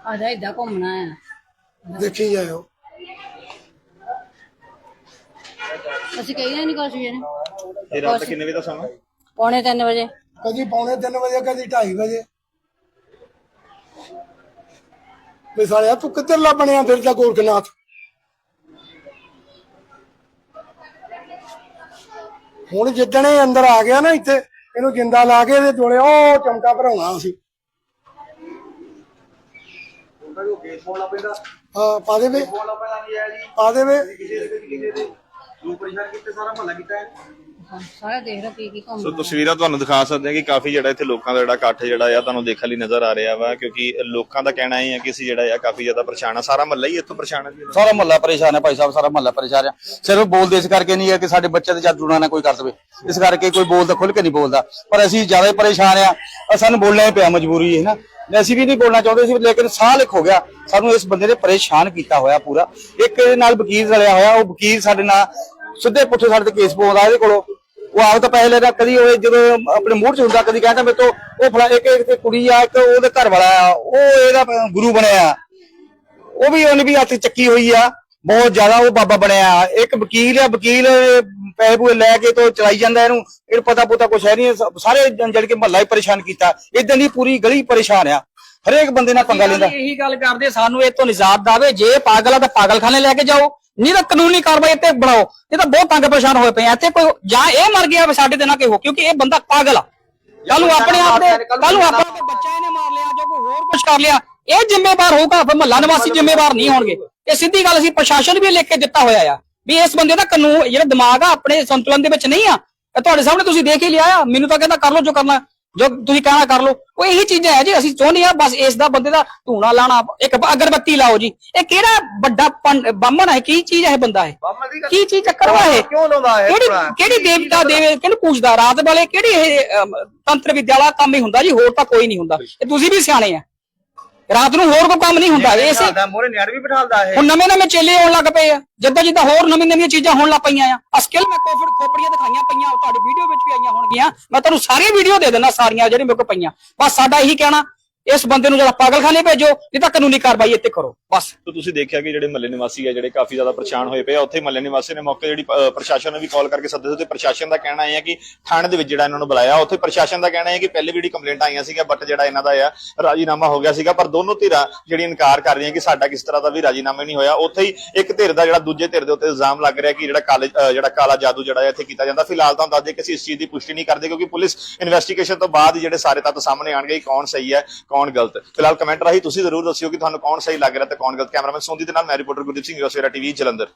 ਆ ਜਾ ਇੱਦਾਂ ਘੁੰਮਣਾ ਆ ਦੇਖੀ ਜਾਇਓ। ਅਸੀਂ ਕਹੀਏ ਨਹੀਂ ਕੁਛ ਵੀ ਇਹਨੇ। ਇਹ ਰਾਤ ਦਾ ਕਿੰਨੇ ਵਜੇ ਦਾ ਸਮਾਂ? ਪੌਣੇ ਤਿੰਨ ਵਜੇ। ਕਦੀ ਪੌਣੇ 3 ਵਜੇ ਕਦੀ 2:30 ਵਜੇ। ਵੀ ਸਾਲਿਆ ਤੂੰ ਕਿੱਧਰਲਾ ਬਣਿਆ ਫਿਰਦਾ ਗੋਰਖਨਾਥ? ਹੁਣ ਜਿੱਦਣ ਇਹ ਅੰਦਰ ਆ ਗਿਆ ਨਾ ਇੱਥੇ ਇਹਨੂੰ ਜਿੰਦਾ ਲਾ ਕੇ ਇਹਦੇ ਦੋਲੇ ਉਹ ਚਮਕਾ ਭਰਾਉਣਾ ਅਸੀਂ। ਹਾਂ ਪਾ ਦੇਵੇ। ਪਾ ਦੇਵੇ। ਹਾਂ, ਸਾਰਾ ਦੇਖ ਲਓ ਕੀ ਕੀ ਸੋ ਘੁੰਮਣਾ ਤਸਵੀਰਾਂ ਤੁਹਾਨੂੰ ਦਿਖਾ ਸਕਦੇ ਹਾਂ ਕਿ ਕਾਫੀ ਜਿਹੜਾ ਇੱਥੇ ਲੋਕਾਂ ਦਾ ਜਿਹੜਾ ਇਕੱਠ ਜਿਹੜਾ ਆ ਤੁਹਾਨੂੰ ਦੇਖਣ ਲਈ ਨਜ਼ਰ ਆ ਰਿਹਾ ਵਾ ਕਿਉਂਕਿ ਲੋਕਾਂ ਦਾ ਕਹਿਣਾ ਇਹ ਹੈ ਕਿ ਅਸੀਂ ਜਿਹੜਾ ਆ ਕਾਫੀ ਜ਼ਿਆਦਾ ਪਰੇਸ਼ਾਨ ਆ। ਸਾਰਾ ਮਹੱਲਾ ਹੀ ਇੱਥੋਂ ਪਰੇਸ਼ਾਨ ਹੈ ਜੀ। ਸਾਰਾ ਮਹੱਲਾ ਪਰੇਸ਼ਾਨ ਹੈ ਭਾਈ ਸਾਹਿਬ ਸਾਰਾ ਮਹੱਲਾ ਪਰੇਸ਼ਾਨ ਹੈ ਸਿਰਫ ਬੋਲਦੇ ਇਸ ਕਰਕੇ ਨਹੀਂ ਹੈ ਕਿ ਸਾਡੇ ਬੱਚੇ ਤੇ ਜਦ ਨਾ ਕੋਈ ਕਰ ਦਵੇ। ਇਸ ਕਰਕੇ ਕੋਈ ਬੋਲਦਾ ਖੁੱਲ ਕੇ ਨਹੀਂ ਬੋਲਦਾ। ਪਰ ਅਸੀਂ ਜ਼ਿਆਦਾ ਹੀ ਪਰੇਸ਼ਾਨ ਆ। ਅਹ ਸਾਨੂੰ ਬੋਲਣਾ ਹੀ ਪਿਆ ਮਜਬੂਰੀ ਹੈ ਨਾ? ਅਸੀਂ ਵੀ ਨਹੀਂ ਬੋਲਣਾ ਚਾਹੁੰਦੇ ਸੀ ਲੇਕਿਨ ਸਾਲ ਇੱਕ ਹੋ ਗਿਆ। ਸਾਨੂੰ ਇਸ ਬੰਦੇ ਨੇ ਪਰੇਸ਼ਾਨ ਕੀਤਾ ਹੋਇਆ ਪੂਰਾ। ਇੱਕ ਇਹਦੇ ਨਾਲ ਵਕੀਲ ਰਲਿਆ ਹੋਇਆ, ਉਹ ਵਕੀਲ ਸਾਡੇ ਨਾਲ ਸਿੱਧੇ ਪੁੱਠੇ ਸਾਡੇ ਤੇ ਕੇਸ ਪਾਉਂਦਾ ਇਹਦੇ ਕੋਲੋਂ। ਉਹ ਆਪ ਤਾਂ ਪੈਸੇ ਲੈਦਾ, ਕਦੀ ਉਹ ਜਦੋਂ ਆਪਣੇ ਮੂੰਹ 'ਚ ਹੁੰਦਾ, ਕਦੀ ਕਹਿੰਦਾ ਮੇਰੇ ਤੋਂ, ਉਹ ਫਲਾ, ਇੱਕ ਇੱਕ ਤੇ ਕੁੜੀ ਆ, ਇੱਕ ਉਹਦੇ ਘਰ ਵਾਲਾ ਆ, ਉਹ ਇਹਦਾ ਗੁਰੂ ਬਣਿਆ। ਉਹ ਵੀ ਉਹਨੇ ਵੀ ਹੱਥ ਚੱਕੀ ਹੋਈ ਆ, ਬਹੁਤ ਜ਼ਿਆਦਾ ਉਹ ਬਾਬਾ ਬਣਿਆ। ਇੱਕ ਵਕੀਲ ਆ, ਵਕੀਲ ਪੈਸੇ ਪੂਏ ਲੈ ਕੇ ਤੋਂ ਚਲਾਈ ਜਾਂਦਾ ਇਹਨੂੰ ਇਹ ਪਤਾ ਪੁਤਾ ਕੁਛ ਹੈ ਨਹੀਂ ਸਾਰੇ ਜਣ- ਕਿ ਮਹੱਲਾ ਹੀ ਪਰੇਸ਼ਾਨ ਕੀਤਾ। ਇਦਾਂ ਦੀ ਪੂਰੀ ਗਲੀ ਪਰੇਸ਼ਾਨ ਆ। ਹਰੇਕ ਬੰਦੇ ਨਾਲ ਪੰਗਾ ਲੈਂਦਾ। ਇਹੀ ਗੱਲ ਕਰਦੇ, ਸਾਨੂੰ ਇਹ ਤੋਂ ਨਿਜਾਤ ਦਾਵੇ, ਜੇ ਪਾਗਲ ਆ ਤਾਂ ਪਾਗਲਖਾਨੇ ਲੈ ਕੇ ਜਾਓ। ਨਹੀਂ ਤਾਂ ਕਾਨੂੰਨੀ ਕਾਰਵਾਈ ਇੱਥੇ ਬਣਾਓ। ਇਹ ਤਾਂ ਬਹੁਤ ਤੰਗ ਪਰੇਸ਼ਾਨ ਹੋਏ ਪਏ ਆ। ਇੱਥੇ ਕੋਈ ਜਾਂ ਇਹ ਮਰ ਗਿਆ ਸਾਡੇ ਦੇ ਨਾਲ ਕੋਈ ਹੋ, ਕਿਉਂਕਿ ਇਹ ਬੰਦਾ ਪਾਗਲ ਆ। ਕੱਲ ਨੂੰ ਆਪਣੇ ਆਪ ਦੇ ਕੱਲ ਨੂੰ ਆਪਣੇ ਕੋਈ ਬੱਚਾ ਇਹਨੇ ਮਾਰ ਲਿਆ ਜਾਂ ਕੋਈ ਹੋਰ ਕੁਝ ਕਰ ਲਿਆ। ਇਹ ਜ਼ਿੰਮੇਵਾਰ ਹੋਊਗਾ, ਫਿਰ ਮਹੱਲਾ ਨਿਵਾਸੀ ਜ਼ਿੰਮੇਵਾਰ ਨਹੀਂ ਹੋਣਗੇ। ਇਹ ਸਿੱਧੀ ਗੱਲ ਅਸੀਂ ਪ੍ਰਸ਼ਾਸਨ ਵੀ ਲਿਖ ਕੇ ਦਿੱਤਾ ਹੋਇਆ ਆ। ਵੀ ਇਸ ਬੰਦੇ ਦਾ ਕਾਨੂੰਨ ਜਿਹੜਾ ਦਿਮਾਗ ਆ ਆਪਣੇ ਸੰਤੁਲਨ ਦੇ ਵਿੱਚ ਨਹੀਂ ਆ ਇਹ ਤੁਹਾਡੇ ਸਾਹਮਣੇ ਤੁਸੀਂ ਦੇਖ ਹੀ ਲਿਆ ਆ ਮੈਨੂੰ ਤਾਂ ਕਹਿੰਦਾ ਕਰ ਲਓ ਜੋ ਕਰਨਾ ਜੋ ਤੁਸੀਂ ਕਹਿਣਾ ਕਰ ਲਓ। ਉਹ ਇਹੀ ਚੀਜ਼ਾਂ ਹੈ ਜੀ ਅਸੀਂ ਚਾਹੁੰਦੇ ਆ ਬਸ ਇਸ ਦਾ ਬੰਦੇ ਦਾ ਧੂਣਾ ਲਾਣਾ ਇੱਕ ਅਗਰਬੱਤੀ ਲਾਓ ਜੀ। ਇਹ ਕਿਹੜਾ ਵੱਡਾ ਬਾਹਮਣ ਹੈ ਕੀ ਚੀਜ਼ ਹੈ ਬੰਦਾ ਹੈ ਕੀ ਚੀਜ਼ ਚੱਕਰ ਵਾ ਇਹ? ਕਿਉਂ ਲਾਉਂਦਾ ਹੈ ਕਿਹੜੀ ਕਿਹੜੀ ਦੇਵਤਾ ਦੇਵੇ ਕਿਹਨੂੰ ਪੂਜਦਾ? ਰਾਤ ਵਾਲੇ ਕਿਹੜੀ ਇਹ ਤੰਤਰ ਵਿਦਿਆ ਵਾਲਾ ਕੰਮ ਹੀ ਹੁੰਦਾ ਜੀ ਹੋਰ ਤਾਂ ਕੋਈ ਨਹੀਂ ਹੁੰਦਾ। ਇਹ ਤੁਸੀਂ ਵੀ ਸਿਆਣੇ ਆ। ਰਾਤ ਨੂੰ ਹੋਰ ਕੋਈ ਕੰਮ ਨਹੀਂ ਹੁੰਦਾ ਇਸੇ ਮੋਰੇ ਨਿਆੜ ਵੀ ਬਿਠਾਲਦਾ ਹੈ ਹੁਣ ਨਵੇਂ ਨਵੇਂ ਚੇਲੇ ਆਉਣ ਲੱਗ ਪਏ ਆ ਜਿੱਦਾਂ ਜਿੱਦਾਂ ਹੋਰ ਨਵੀਂ ਨਵੀਆਂ ਚੀਜ਼ਾਂ ਹੋਣ ਲੱਗ ਪਈਆਂ ਆ। ਆ ਸਕਿੱਲ ਮੈਂ ਕੋਫੜ ਖੋਪੜੀਆਂ ਦਿਖਾਈਆਂ ਪਈਆਂ ਉਹ ਤੁਹਾਡੀ ਵੀਡੀਓ ਵਿੱਚ ਵੀ ਆਈਆਂ ਹੋਣਗੀਆਂ। ਮੈਂ ਤੁਹਾਨੂੰ ਸਾਰੀਆਂ ਵੀਡੀਓ ਦੇ ਦੇਣਾ ਸਾਰੀਆਂ ਜਿਹੜੀਆਂ ਮੇਰੇ ਕੋਲ ਪਈਆਂ। ਬਸ ਸਾਡਾ ਇਹੀ ਕਹਿਣਾ ਇਸ ਬੰਦੇ ਨੂੰ ਜਿਹੜਾ ਪਾਗਲਖਾਨੇ ਭੇਜੋ ਨਹੀਂ ਤਾਂ ਕਾਨੂੰਨੀ ਕਾਰਵਾਈ ਇੱਥੇ ਕਰੋ। ਬਸ। ਤੋ ਤੁਸੀਂ ਦੇਖਿਆ ਕਿ ਜਿਹੜੇ ਮਹੱਲੇ ਨਿਵਾਸੀ ਆ ਜਿਹੜੇ ਕਾਫੀ ਜ਼ਿਆਦਾ ਪਰੇਸ਼ਾਨ ਹੋਏ ਪਏ ਆ ਉੱਥੇ ਮਹੱਲੇ ਨਿਵਾਸੀ ਨੇ ਮੌਕੇ ਜਿਹੜੀ ਅ, ਪ੍ਰਸ਼ਾਸਨ ਨੂੰ ਵੀ ਕਾਲ ਕਰਕੇ ਸੱਦੇ ਸੀ ਤੇ ਪ੍ਰਸ਼ਾਸਨ ਦਾ ਕਹਿਣਾ ਇਹ ਹੈ ਕਿ ਥਾਣੇ ਦੇ ਵਿੱਚ ਜਿਹੜਾ ਇਹਨਾਂ ਨੂੰ ਬੁਲਾਇਆ ਉੱਥੇ ਪ੍ਰਸ਼ਾਸਨ ਦਾ ਕਹਿਣਾ ਹੈ ਕਿ ਪਹਿਲੇ ਵੀ ਜਿਹੜੀ ਕੰਪਲੇਂਟ ਆਈਆਂ ਸੀਗਾ ਬਟ ਜਿਹੜਾ ਇਹਨਾਂ ਦਾ ਆ ਰਾਜੀਨਾਮਾ ਹੋ ਗਿਆ ਸੀਗਾ ਪਰ ਦੋਨੋਂ ਧਿਰਾਂ ਜਿਹੜੀ ਇਨਕਾਰ ਕਰ ਰਹੀਆਂ ਕਿ ਸਾਡਾ ਕਿਸ ਤਰ੍ਹਾਂ ਦਾ ਵੀ ਰਾਜੀਨਾਮਾ ਨਹੀਂ ਹੋਇਆ ਉੱਥੇ ਹੀ ਇੱਕ ਧਿਰ ਦਾ ਜਿਹੜਾ ਦੂਜੇ ਧਿਰ ਦੇ ਉੱਤੇ ਇਲਜ਼ਾਮ ਲੱਗ ਰਿਹਾ ਕਿ ਜਿਹੜਾ ਕਾਲੇ ਅ, ਜਿਹੜਾ ਕਾਲਾ ਜਾਦੂ ਜਿਹੜਾ ਹੈ ਇੱਥੇ ਕੀਤਾ ਜਾਂਦਾ। ਫਿਲਹਾਲ ਤਾਂ ਦੱਸ ਦੇ ਕਿ ਅਸੀਂ ਇਸ ਚੀਜ਼ ਦੀ ਪੁਸ਼ਟੀ ਨਹੀਂ ਕਰਦੇ ਕਿਉਂਕਿ ਪੁਲਿਸ ਇਨਵੈਸਟੀਗੇਸ਼ਨ ਤੋਂ ਬਾਅਦ ਹੀ ਜਿਹੜੇ ਸਾਰੇ ਤੱਤ ਸਾਹਮਣੇ ਆਣਗੇ ਕਿ ਕੌਣ ਸਹੀ ਹੈ ਕੌਣ ਗਲਤ ਫਿਲਹਾਲ ਕਮੈਂਟ ਰਾਹੀਂ ਤੁਸੀਂ ਜ਼ਰੂਰ ਦੱਸਿਓ ਕਿ ਤੁਹਾਨੂੰ ਕੌਣ ਸਹੀ ਲੱਗ ਰਿਹਾ ਤੇ ਕੌਣ ਗਲਤ। ਕੈਮਰਾਮੈਨ ਸੋਂਦੀ ਦੇ ਨਾਲ, ਮੈਂ ਰਿਪੋਰਟਰ ਗੁਰਦੀਪ ਸਿੰਘ ਯੋਸੇਰਾ ਟੀਵੀ ਜਲੰਧਰ।